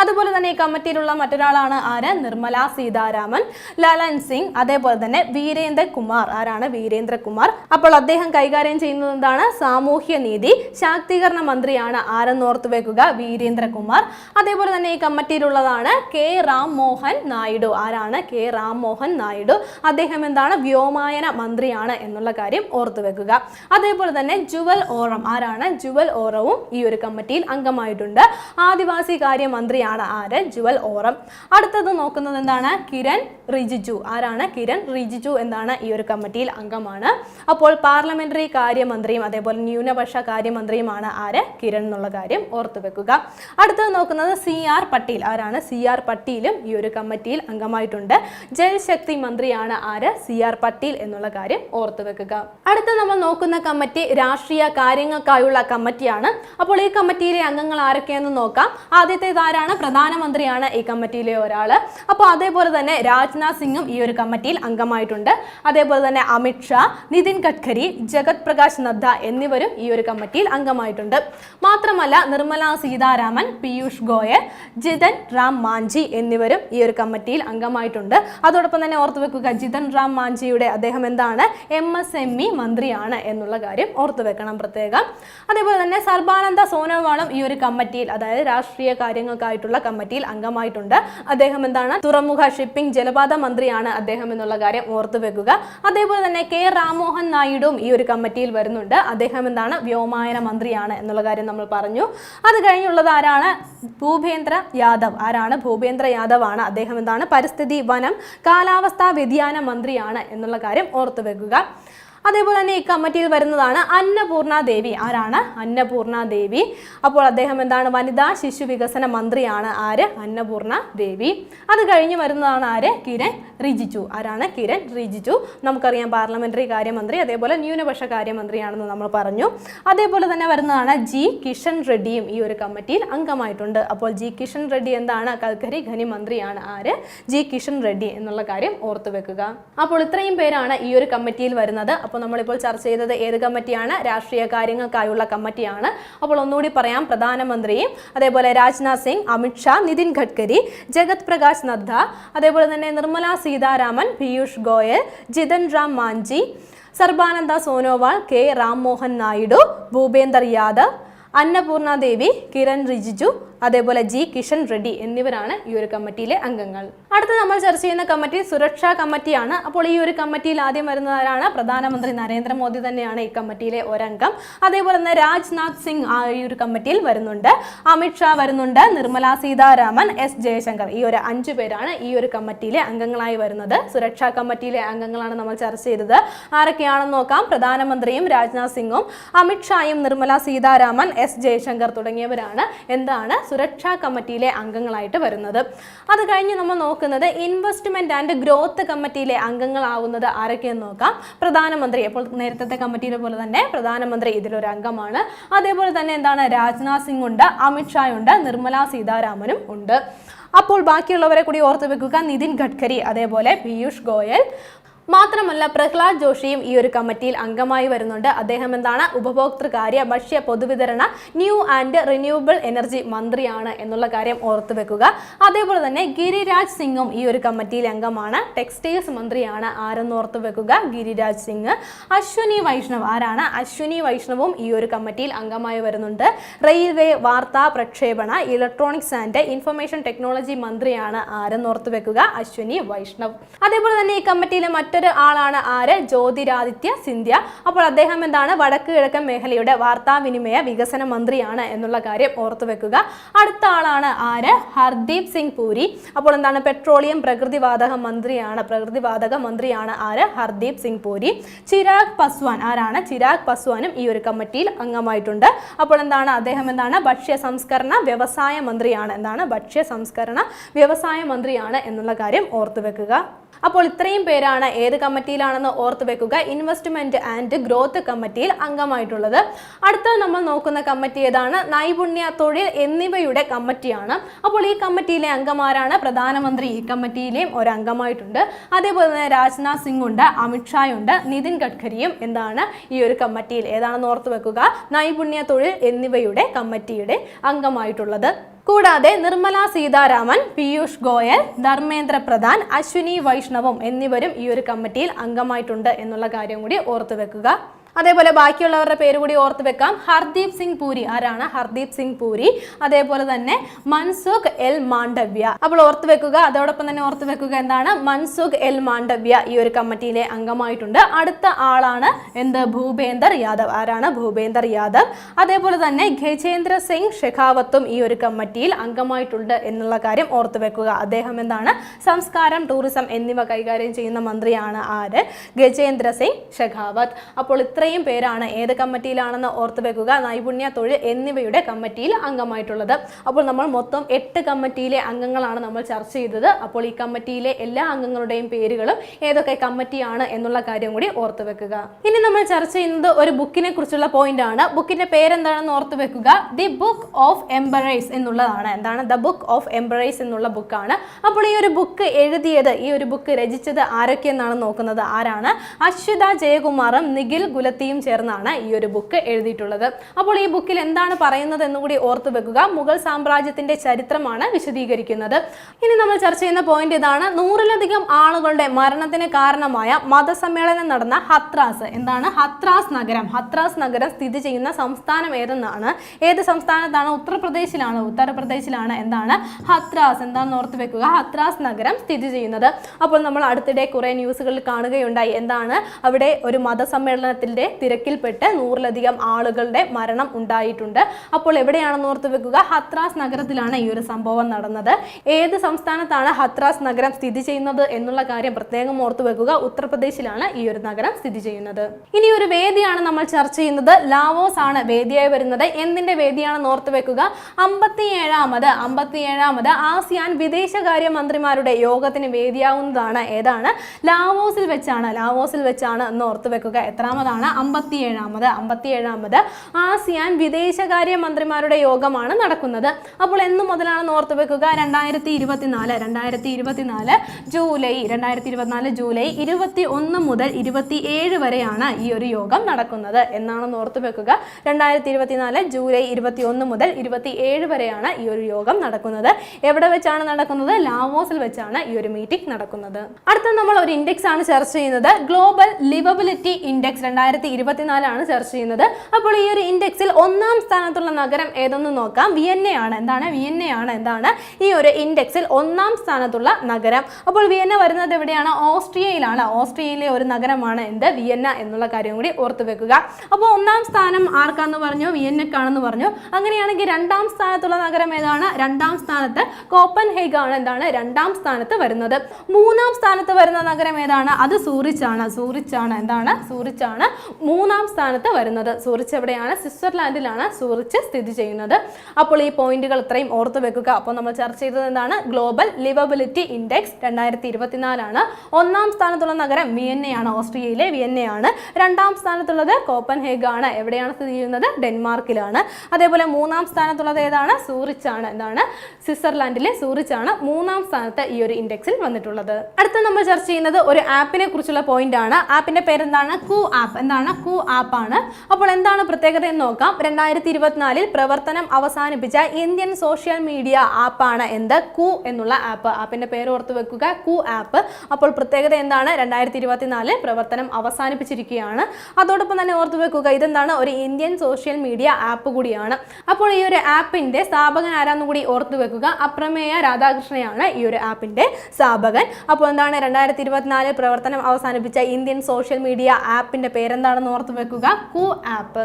അതുപോലെ തന്നെ ഈ കമ്മിറ്റിയിലുള്ള മറ്റൊരാളാണ് ആര്? നിർമ്മല സീതാരാമൻ ലാലൻ സിംഗ് അതേപോലെ തന്നെ വീരേന്ദ്ര കുമാർ. ആരാണ് വീരേന്ദ്ര കുമാർ? അപ്പോൾ അദ്ദേഹം കൈകാര്യം ചെയ്യുന്നത് എന്താണ്? സാമൂഹ്യ നീതി ശാക്തീകരണ മന്ത്രിയാണ്. ആരെന്ന് ഓർത്തു വെക്കുക? വീരേന്ദ്ര കുമാർ. അതേപോലെ തന്നെ ഈ കമ്മിറ്റിയിലുള്ളതാണ് കെ. റാം മോഹൻ നായിഡു. ആരാണ്? കെ. റാം മോഹൻ നായിഡു. അദ്ദേഹം എന്താണ്? വ്യോമായന മന്ത്രിയാണ് എന്നുള്ള കാര്യം ഓർത്തു വെക്കുക. അതേപോലെ തന്നെ ജുവൽ ഓറം. ആരാണ്? ജുവൽ ഓറവും ഈ ഒരു കമ്മിറ്റിയിൽ അംഗമായിട്ടുണ്ട്. ആദിവാസി കാര്യ മന്ത്രിയാണ് ആര്? ജുവൽ ഓറം. അടുത്തത് നോക്കുന്നത് എന്താണ്? കിരൺ റിജിജു. ആരാണ്? കിരൺ റിജിജു എന്നാണ് ഈ ഒരു കമ്മിറ്റിയിൽ അംഗമാണ്. അപ്പോൾ പാർലമെന്ററി കാര്യമന്ത്രിയും അതേപോലെ ന്യൂനപക്ഷ കാര്യമന്ത്രിയുമാണ് ആര്? കിരൺ എന്നുള്ള കാര്യം ഓർത്തു വെക്കുക. അടുത്തത് നോക്കുന്നത് സി ആർ പട്ടീൽ. ആരാണ്? സി ആർ പട്ടീലും ഈ ഒരു കമ്മിറ്റിയിൽ അംഗമായിട്ടുണ്ട്. ജൽശക്തി മന്ത്രിയാണ് ആര്? സി ആർ പട്ടീൽ എന്നുള്ള കാര്യം ഓർത്തു വെക്കുക. അടുത്ത നമ്മൾ നോക്കുന്ന കമ്മിറ്റി രാഷ്ട്രീയ കാര്യങ്ങൾക്കായുള്ള കമ്മിറ്റിയാണ്. അപ്പോൾ ഈ കമ്മിറ്റിയിലെ അംഗങ്ങൾ ആരൊക്കെയെന്ന് നോക്കാം. ആദ്യത്തേത് ആരാണ്? പ്രധാനമന്ത്രിയാണ് ഈ കമ്മിറ്റിയിലെ ഒരാൾ. അപ്പോൾ അതേപോലെ തന്നെ രാജ്നാഥ് സിംഗും ഈ ഒരു കമ്മിറ്റിയിൽ അംഗമായിട്ടുണ്ട്. അതേപോലെ തന്നെ അമിത് ഷാ നിതിൻ ഗഡ്കരി ജഗത് പ്രകാശ് നദ്ദ എന്നിവരും ഈ ഒരു കമ്മിറ്റിയിൽ അംഗമായിട്ടുണ്ട്. മാത്രമല്ല നിർമ്മല സീതാരാമൻ പീയൂഷ് ഗോയൽ ജിതൻ റാം മാഞ്ചി എന്നിവരും ഈ ഒരു കമ്മിറ്റിയിൽ അംഗമായിട്ടുണ്ട്. അതോടൊപ്പം തന്നെ ഓർത്തു വെക്കുക ജിതൻ റാം മാഞ്ചിയുടെ അദ്ദേഹം എന്താണ്? എം എസ് എം ഇ മന്ത്രിയാണ് എന്നുള്ള കാര്യം ഓർത്തു വെക്കണം പ്രത്യേകം. അതേപോലെ തന്നെ സർബാനന്ദ സോനോവാളും ഈ ഒരു കമ്മിറ്റിയിൽ അതായത് രാഷ്ട്രീയ കാര്യങ്ങൾക്കായിട്ടുള്ള കമ്മിറ്റിയിൽ അംഗമായിട്ടുണ്ട്. അദ്ദേഹം എന്താണ് തുറമുഖ ഷിപ്പിംഗ് ജലപാത മന്ത്രിയാണ് അദ്ദേഹം എന്നുള്ള കാര്യം ഓർത്തു വെക്കുക. അതേപോലെ തന്നെ കെ രാമോഹൻ നായിഡുവും ഈ ഒരു കമ്മിറ്റിയിൽ വരുന്നുണ്ട്. അദ്ദേഹം എന്താണ്? വ്യോമായന മന്ത്രിയാണ് എന്നുള്ള കാര്യം നമ്മൾ പറഞ്ഞു. അത് കഴിഞ്ഞുള്ളത് ആരാണ്? ഭൂപേന്ദ്ര യാദവ്. ആരാണ്? ഭൂപേന്ദ്ര യാദവ് ആണ് അദ്ദേഹം എന്താണ്? പരിസ്ഥിതി വനം കാലാവസ്ഥാ വ്യതിയാന മന്ത്രിയാണ് എന്നുള്ള കാര്യം ഓർത്തു വെക്കുക. അതേപോലെ തന്നെ ഈ കമ്മിറ്റിയിൽ വരുന്നതാണ് അന്നപൂർണ ദേവി. ആരാണ്? അന്നപൂർണ ദേവി. അപ്പോൾ അദ്ദേഹം എന്താണ്? വനിതാ ശിശു വികസന മന്ത്രിയാണ്. ആര്? അന്നപൂർണ ദേവി. അത് കഴിഞ്ഞ് വരുന്നതാണ് ആര്? കിരൺ റിജിജു. ആരാണ്? കിരൺ റിജിജു. നമുക്കറിയാം പാർലമെന്ററി കാര്യമന്ത്രി അതേപോലെ ന്യൂനപക്ഷ കാര്യമന്ത്രിയാണെന്ന് നമ്മൾ പറഞ്ഞു. അതേപോലെ തന്നെ വരുന്നതാണ് ജി. കിഷൻ റെഡ്ഡിയും ഈ ഒരു കമ്മിറ്റിയിൽ അംഗമായിട്ടുണ്ട്. അപ്പോൾ ജി. കിഷൻ റെഡ്ഡി എന്താണ്? കൽക്കരി ഖനി മന്ത്രിയാണ്. ആര്? ജി. കിഷൻ റെഡ്ഡി എന്നുള്ള കാര്യം ഓർത്തു വെക്കുക. അപ്പോൾ ഇത്രയും പേരാണ് ഈ ഒരു കമ്മിറ്റിയിൽ വരുന്നത്. അപ്പോൾ നമ്മളിപ്പോൾ ചർച്ച ചെയ്തത് ഏത് കമ്മിറ്റിയാണ്? രാഷ്ട്രീയ കാര്യങ്ങൾക്കായുള്ള കമ്മിറ്റിയാണ്. അപ്പോൾ ഒന്നുകൂടി പറയാം പ്രധാനമന്ത്രിയും അതേപോലെ രാജ്നാഥ് സിംഗ് അമിത്ഷാ നിതിൻ ഗഡ്കരി ജഗത് പ്രകാശ് നദ്ദ അതേപോലെ തന്നെ നിർമ്മല സീതാരാമൻ പീയൂഷ് ഗോയൽ ജിതൻ റാം മാഞ്ചി സർബാനന്ദ സോനോവാൾ കെ രാംമോഹൻ നായിഡു ഭൂപേന്ദർ യാദവ് അന്നപൂർണ ദേവി കിരൺ റിജിജു അതേപോലെ ജി കിഷൻ റെഡ്ഡി എന്നിവരാണ് ഈ ഒരു കമ്മിറ്റിയിലെ അംഗങ്ങൾ. അടുത്ത നമ്മൾ ചർച്ച ചെയ്യുന്ന കമ്മിറ്റി സുരക്ഷാ കമ്മിറ്റിയാണ്. അപ്പോൾ ഈ ഒരു കമ്മിറ്റിയിൽ ആദ്യം വരുന്നവരാണ് പ്രധാനമന്ത്രി നരേന്ദ്രമോദി തന്നെയാണ് ഈ കമ്മിറ്റിയിലെ ഒരംഗം. അതേപോലെ തന്നെ രാജ്നാഥ് സിംഗ് ഈ ഒരു കമ്മിറ്റിയിൽ വരുന്നുണ്ട്. അമിത്ഷാ വരുന്നുണ്ട്. നിർമ്മല സീതാരാമൻ എസ് ജയശങ്കർ ഈ ഒരു അഞ്ചു പേരാണ് ഈ ഒരു കമ്മിറ്റിയിലെ അംഗങ്ങളായി വരുന്നത്. സുരക്ഷാ കമ്മിറ്റിയിലെ അംഗങ്ങളാണ് നമ്മൾ ചർച്ച ചെയ്തത്. ആരൊക്കെയാണെന്ന് നോക്കാം. പ്രധാനമന്ത്രിയും രാജ്നാഥ് സിംഗും അമിത്ഷായും നിർമ്മല സീതാരാമൻ എസ് ജയശങ്കർ തുടങ്ങിയവരാണ്. എന്താണ് സുരക്ഷാ കമ്മിറ്റിയിലെ അംഗങ്ങളായിട്ട് വരുന്നത്. അത് കഴിഞ്ഞ് നമ്മൾ നോക്കുന്നത് ഇൻവെസ്റ്റ്മെന്റ് ആൻഡ് ഗ്രോത്ത് കമ്മിറ്റിയിലെ അംഗങ്ങളാവുന്നത് ആരൊക്കെയെന്ന് നോക്കാം. പ്രധാനമന്ത്രി അപ്പോൾ നേരത്തെ കമ്മിറ്റിയിലെ പോലെ തന്നെ പ്രധാനമന്ത്രി ഇതിലൊരു അംഗമാണ്. അതേപോലെ തന്നെ എന്താണ്? രാജ്നാഥ് സിംഗ് ഉണ്ട് അമിത്ഷായുണ്ട് നിർമ്മല സീതാരാമനും ഉണ്ട്. അപ്പോൾ ബാക്കിയുള്ളവരെ കൂടി ഓർത്ത് വെക്കുക നിതിൻ ഗഡ്കരി അതേപോലെ പീയൂഷ് ഗോയൽ മാത്രമല്ല പ്രഹ്ലാദ് ജോഷിയും ഈ ഒരു കമ്മിറ്റിയിൽ അംഗമായി വരുന്നുണ്ട്. അദ്ദേഹം എന്താണ്? ഉപഭോക്തൃകാര്യ ഭക്ഷ്യ പൊതുവിതരണ ന്യൂ ആൻഡ് റിന്യൂവബിൾ എനർജി മന്ത്രിയാണ് എന്നുള്ള കാര്യം ഓർത്തു വെക്കുക. അതേപോലെ തന്നെ ഗിരിരാജ് സിംഗും ഈ ഒരു കമ്മിറ്റിയിൽ അംഗമാണ്. ടെക്സ്റ്റൈൽസ് മന്ത്രിയാണ് ആരെന്ന് ഓർത്തു വെക്കുക? ഗിരിരാജ് സിംഗ്. അശ്വിനി വൈഷ്ണവ് ആരാണ്? അശ്വിനി വൈഷ്ണവും ഈ ഒരു കമ്മിറ്റിയിൽ അംഗമായി വരുന്നുണ്ട്. റെയിൽവേ വാർത്താ പ്രക്ഷേപണ ഇലക്ട്രോണിക്സ് ആൻഡ് ഇൻഫർമേഷൻ ടെക്നോളജി മന്ത്രിയാണ് ആരെന്ന് ഓർത്തു വെക്കുക? അശ്വിനി വൈഷ്ണവ്. അതേപോലെ തന്നെ ഈ കമ്മിറ്റിയിലെ മറ്റൊരു ആളാണ് ആര്? ജ്യോതിരാദിത്യ സിന്ധ്യ. അപ്പോൾ അദ്ദേഹം എന്താണ്? വടക്ക് കിഴക്കൻ മേഖലയുടെ വാർത്താവിനിമയ വികസന മന്ത്രിയാണ് എന്നുള്ള കാര്യം ഓർത്തു വെക്കുക. അടുത്ത ആളാണ് ആര്? ഹർദീപ് സിംഗ് പൂരി. അപ്പോൾ എന്താണ്? പെട്രോളിയം പ്രകൃതിവാതക മന്ത്രിയാണ് പ്രകൃതിവാതക മന്ത്രിയാണ് ആര്? ഹർദീപ് സിംഗ് പൂരി. ചിരാഗ് പസ്വാൻ. ആരാണ്? ചിരാഗ് പസ്വാനും ഈ ഒരു കമ്മിറ്റിയിൽ അംഗമായിട്ടുണ്ട്. അപ്പോൾ എന്താണ്? അദ്ദേഹം എന്താണ്? ഭക്ഷ്യ സംസ്കരണ വ്യവസായ മന്ത്രിയാണ്. എന്താണ്? ഭക്ഷ്യ സംസ്കരണ വ്യവസായ മന്ത്രിയാണ് എന്നുള്ള കാര്യം ഓർത്തു വെക്കുക. അപ്പോൾ ഇത്രയും പേരാണ് ഏത് കമ്മിറ്റിയിലാണെന്ന് ഓർത്ത് വെക്കുക. ഇൻവെസ്റ്റ്മെന്റ് ആൻഡ് ഗ്രോത്ത് കമ്മിറ്റിയിൽ അംഗമായിട്ടുള്ളത്. അടുത്ത നമ്മൾ നോക്കുന്ന കമ്മിറ്റി ഏതാണ്? നൈപുണ്യ തൊഴിൽ എന്നിവയുടെ കമ്മിറ്റിയാണ്. അപ്പോൾ ഈ കമ്മിറ്റിയിലെ അംഗമാരാണ് പ്രധാനമന്ത്രി. ഈ കമ്മിറ്റിയിലെയും ഒരു അംഗമായിട്ടുണ്ട്. അതേപോലെ തന്നെ രാജ്നാഥ് സിംഗ് ഉണ്ട് അമിത്ഷായുണ്ട് നിതിൻ ഗഡ്കരിയും എന്താണ് ഈ ഒരു കമ്മിറ്റിയിൽ? ഏതാണെന്ന് ഓർത്ത് വെക്കുക. നൈപുണ്യ തൊഴിൽ എന്നിവയുടെ കമ്മിറ്റിയുടെ അംഗമായിട്ടുള്ളത്. കൂടാതെ നിർമ്മല സീതാരാമൻ പീയൂഷ് ഗോയൽ ധർമ്മേന്ദ്ര പ്രധാൻ അശ്വിനി വൈഷ്ണവും എന്നിവരും ഈ ഒരു കമ്മിറ്റിയിൽ അംഗമായിട്ടുണ്ട് എന്നുള്ള കാര്യം കൂടി ഓർത്തു വെക്കുക. അതേപോലെ ബാക്കിയുള്ളവരുടെ പേര് കൂടി ഓർത്ത് വെക്കാം. ഹർദീപ് സിംഗ് പൂരി. ആരാണ്? ഹർദീപ് സിംഗ് പൂരി. അതേപോലെ തന്നെ മൻസുഖ് എൽ മാണ്ഡവ്യ. അപ്പോൾ ഓർത്ത് വെക്കുക അതോടൊപ്പം തന്നെ ഓർത്ത് വെക്കുക എന്താണ്? മൻസുഖ് എൽ മാണ്ഡവ്യ ഈ ഒരു കമ്മിറ്റിയിലെ അംഗമായിട്ടുണ്ട്. അടുത്ത ആളാണ് എന്ത്? ഭൂപേന്ദർ യാദവ്. ആരാണ്? ഭൂപേന്ദർ യാദവ്. അതേപോലെ തന്നെ ഗജേന്ദ്ര സിംഗ് ഷെഖാവത്തും ഈ ഒരു കമ്മിറ്റിയിൽ അംഗമായിട്ടുണ്ട് എന്നുള്ള കാര്യം ഓർത്ത് വെക്കുക. അദ്ദേഹം എന്താണ്? സംസ്കാരം ടൂറിസം എന്നിവ കൈകാര്യം ചെയ്യുന്ന മന്ത്രിയാണ് ആര്? ഗജേന്ദ്ര സിംഗ് ഷെഖാവത്ത്. അപ്പോൾ ഇത്രയും പേരാണ് ഏത് കമ്മിറ്റിയിലാണെന്ന് ഓർത്ത് വെക്കുക. നൈപുണ്യ തൊഴിൽ എന്നിവയുടെ കമ്മിറ്റിയിൽ അംഗമായിട്ടുള്ളത്. അപ്പോൾ നമ്മൾ മൊത്തം എട്ട് കമ്മിറ്റിയിലെ അംഗങ്ങളാണ് നമ്മൾ ചർച്ച ചെയ്തത്. അപ്പോൾ ഈ കമ്മിറ്റിയിലെ എല്ലാ അംഗങ്ങളുടെയും പേരുകളും ഏതൊക്കെ കമ്മിറ്റിയാണ് എന്നുള്ള കാര്യം കൂടി ഓർത്ത് വെക്കുക. ഇനി നമ്മൾ ചർച്ച ചെയ്യുന്നത് ഒരു ബുക്കിനെ കുറിച്ചുള്ള പോയിന്റ് ആണ്. ബുക്കിന്റെ പേരെന്താണെന്ന് ഓർത്ത് വെക്കുക. ദി ബുക്ക് ഓഫ് എംബറൈസ് എന്നുള്ളതാണ്. എന്താണ്? ദ ബുക്ക് ഓഫ് എംബറൈസ് എന്നുള്ള ബുക്കാണ്. അപ്പോൾ ഈ ഒരു ബുക്ക് എഴുതിയത് ഈ ഒരു ബുക്ക് രചിച്ചത് ആരൊക്കെയെന്നാണ് നോക്കുന്നത്? ആരാണ്? അശ്വിത ജയകുമാറും നിഖിൽ ഗുലത്തിയും ചേർന്നാണ് ഈ ഒരു ബുക്ക് എഴുതിയിട്ടുള്ളത്. അപ്പോൾ ഈ ബുക്കിൽ എന്താണ് പറയുന്നത് എന്നുകൂടി ഓർത്തു വെക്കുക. മുഗൾ സാമ്രാജ്യത്തിന്റെ ചരിത്രമാണ് വിശദീകരിക്കുന്നത്. ഇനി നമ്മൾ ചർച്ച ചെയ്യുന്ന പോയിന്റ് ഇതാണ്. നൂറിലധികം ആളുകളുടെ മരണത്തിന് കാരണമായ മതസമ്മേളനം നടന്ന ഹത്രാസ്. എന്താണ്? ഹത്രാസ് നഗരം. ഹത്രാസ് നഗരം സ്ഥിതി ചെയ്യുന്ന സംസ്ഥാനം ഏതെന്നാണ്? ഏത് സംസ്ഥാനത്താണ്? ഉത്തർപ്രദേശിലാണ്. ഉത്തർപ്രദേശിലാണ്. എന്താണ്? ഹത്രാസ്. എന്താണെന്ന് ഓർത്ത് വെക്കുക. ഹത്രാസ് നഗരം സ്ഥിതി ചെയ്യുന്നത്. അപ്പോൾ നമ്മൾ അടുത്തിടെ കുറെ ന്യൂസുകളിൽ കാണുകയുണ്ടായി. എന്താണ്? അവിടെ ഒരു മതസമ്മേളനത്തിന്റെ തിരക്കിൽപ്പെട്ട് നൂറിലധികം ആളുകളുടെ മരണം ഉണ്ടായിട്ടുണ്ട്. അപ്പോൾ എവിടെയാണെന്ന് ഓർത്ത് വെക്കുക? ഹത്രാസ് നഗരത്തിലാണ് ഈ ഒരു സംഭവം നടന്നത്. ഏത് സംസ്ഥാനത്താണ് ഹത്രാസ് നഗരം സ്ഥിതി ചെയ്യുന്നത് എന്നുള്ള കാര്യം പ്രത്യേകം ഓർത്ത് വെക്കുക. ഉത്തർപ്രദേശിലാണ് ഈ ഒരു നഗരം സ്ഥിതി ചെയ്യുന്നത്. ഇനി ഒരു വേദിയാണ് നമ്മൾ ചർച്ച ചെയ്യുന്നത്. ലാവോസ് ആണ് വേദിയായി വരുന്നത്. എന്തിന്റെ വേദിയാണെന്ന് ഓർത്ത് വെക്കുക? അമ്പത്തിയേഴാമത് അമ്പത്തിയേഴാമത് ആസിയാൻ വിദേശകാര്യ മന്ത്രിമാരുടെ യോഗത്തിന് വേദിയാവുന്നതാണ്. ഏതാണ്? ലാവോസിൽ വെച്ചാണ്. ലാവോസിൽ വെച്ചാണ് എന്ന് ഓർത്ത് വെക്കുക. എത്രാമതാണ്? ഏതാണ് അമ്പത്തിയേഴാമത്. അമ്പത്തിയേഴാമത് ആസിയാൻ വിദേശകാര്യ മന്ത്രിമാരുടെ യോഗമാണ് നടക്കുന്നത്. അപ്പോൾ എന്ന് മുതലാണെന്ന് ഓർത്ത് വെക്കുക. രണ്ടായിരത്തി ഇരുപത്തിനാല് രണ്ടായിരത്തി ഇരുപത്തിനാല് ജൂലൈ രണ്ടായിരത്തി ഇരുപത്തിനാല് ജൂലൈ ഇരുപത്തി ഒന്ന് മുതൽ ഇരുപത്തി ഏഴ് വരെയാണ് ഈ ഒരു യോഗം നടക്കുന്നത്. എന്നാണെന്ന് ഓർത്ത് വെക്കുക. രണ്ടായിരത്തി ഇരുപത്തിനാല് ജൂലൈ ഇരുപത്തി ഒന്ന് മുതൽ ഇരുപത്തി ഏഴ് വരെയാണ് ഈ ഒരു യോഗം നടക്കുന്നത്. എവിടെ വെച്ചാണ് നടക്കുന്നത്? ലാവോസിൽ വെച്ചാണ് ഈ ഒരു മീറ്റിംഗ് നടക്കുന്നത്. അടുത്ത നമ്മൾ ഒരു ഇൻഡെക്സ് ആണ് ചർച്ച ചെയ്യുന്നത്. Global liveability index. രണ്ടായിരത്തി ഇരുപത്തിനാലാണ് ചർച്ച ചെയ്യുന്നത്. അപ്പോൾ ഈ ഒരു ഇൻഡെക്സിൽ ഒന്നാം സ്ഥാനത്തുള്ള നഗരം ഏതെന്ന് നോക്കാം? വിയന്നയാണ്. എന്താണ്? വിയന്നയാണ് എന്താണ്? ഈ ഒരു ഇൻഡെക്സിൽ ഒന്നാം സ്ഥാനത്തുള്ള നഗരം. അപ്പോൾ വിയന്ന വരുന്നത് എവിടെയാണ്? ഓസ്ട്രിയയിലാണ്. ഓസ്ട്രിയയിലെ ഒരു നഗരമാണ് എന്ത്? വിയന്ന എന്നുള്ള കാര്യം കൂടി ഓർത്തു വെക്കുക. അപ്പോൾ ഒന്നാം സ്ഥാനം ആർക്കാന്ന് പറഞ്ഞു? വിയന്നക്കാണെന്ന് പറഞ്ഞു. അങ്ങനെയാണെങ്കിൽ രണ്ടാം സ്ഥാനത്തുള്ള നഗരം ഏതാണ്? രണ്ടാം സ്ഥാനത്ത് കോപ്പൻ ആണ് എന്താണ്? രണ്ടാം സ്ഥാനത്ത് വരുന്നത്. മൂന്നാം സ്ഥാനത്ത് വരുന്ന നഗരം ഏതാണ്? അത് സൂറിച്ചാണ്. സൂറിച്ചാണ് എന്താണ്? സൂറിച്ചാണ് മൂന്നാം സ്ഥാനത്ത് വരുന്നത്. സൂറിച്ച് എവിടെയാണ്? സ്വിറ്റ്സർലാൻഡിലാണ് സൂറിച്ച് സ്ഥിതി ചെയ്യുന്നത്. അപ്പോൾ ഈ പോയിന്റുകൾ ഇത്രയും ഓർത്തു വെക്കുക. അപ്പോൾ നമ്മൾ ചർച്ച ചെയ്തത് എന്താണ്? ഗ്ലോബൽ ലിവബിലിറ്റി ഇൻഡെക്സ് രണ്ടായിരത്തി ഇരുപത്തിനാലാണ് ഒന്നാം സ്ഥാനത്തുള്ള നഗരം വിയന്നയാണ്. ഓസ്ട്രിയയിലെ വിയന്നയാണ്. രണ്ടാം സ്ഥാനത്തുള്ളത് കോപ്പൻഹേഗ് ആണ് എവിടെയാണ് സ്ഥിതി ചെയ്യുന്നത്? ഡെൻമാർക്കിലാണ്. അതേപോലെ മൂന്നാം സ്ഥാനത്തുള്ളത് ഏതാണ്? സൂറിച്ച് ആണ് എന്താണ്? സ്വിറ്റ്സർലാൻഡിലെ സൂറിച്ച് ആണ് മൂന്നാം സ്ഥാനത്ത് ഈ ഒരു ഇൻഡെക്സിൽ വന്നിട്ടുള്ളത്. അടുത്ത നമ്മൾ ചർച്ച ചെയ്യുന്നത് ഒരു ആപ്പിനെ കുറിച്ചുള്ള പോയിന്റ് ആണ് ആപ്പിന്റെ പേരെന്താണ്? കു ആപ്പ്. എന്താണ്? കു ആപ്പ് ആണ്. അപ്പോൾ എന്താണ് പ്രത്യേകത എന്ന് നോക്കാം. രണ്ടായിരത്തി ഇരുപത്തിനാലിൽ പ്രവർത്തനം അവസാനിപ്പിച്ച ഇന്ത്യൻ സോഷ്യൽ മീഡിയ ആപ്പാണ് എന്ത്? കു എന്നുള്ള ആപ്പ്. ആപ്പിന്റെ പേര് ഓർത്ത് വെക്കുക. കു ആപ്പ്. അപ്പോൾ പ്രത്യേകത എന്താണ്? രണ്ടായിരത്തി ഇരുപത്തിനാലിൽ പ്രവർത്തനം അവസാനിപ്പിച്ചിരിക്കുകയാണ്. അതോടൊപ്പം തന്നെ ഓർത്ത് വെക്കുക ഇതെന്താണ്? ഒരു ഇന്ത്യൻ സോഷ്യൽ മീഡിയ ആപ്പ് കൂടിയാണ്. അപ്പോൾ ഈ ഒരു ആപ്പിന്റെ സ്ഥാപകൻ ആരാന്ന് കൂടി ഓർത്ത് വെക്കുക. അപ്രമേയ രാധാകൃഷ്ണയാണ് ഈ ഒരു ആപ്പിന്റെ സ്ഥാപകൻ. അപ്പോൾ എന്താണ്? രണ്ടായിരത്തി ഇരുപത്തിനാലിൽ പ്രവർത്തനം അവസാനിപ്പിച്ച ഇന്ത്യൻ സോഷ്യൽ മീഡിയ ആപ്പിന്റെ പേരെന്താണെന്ന് ഓർത്ത് വെക്കുക? കു ആപ്പ്.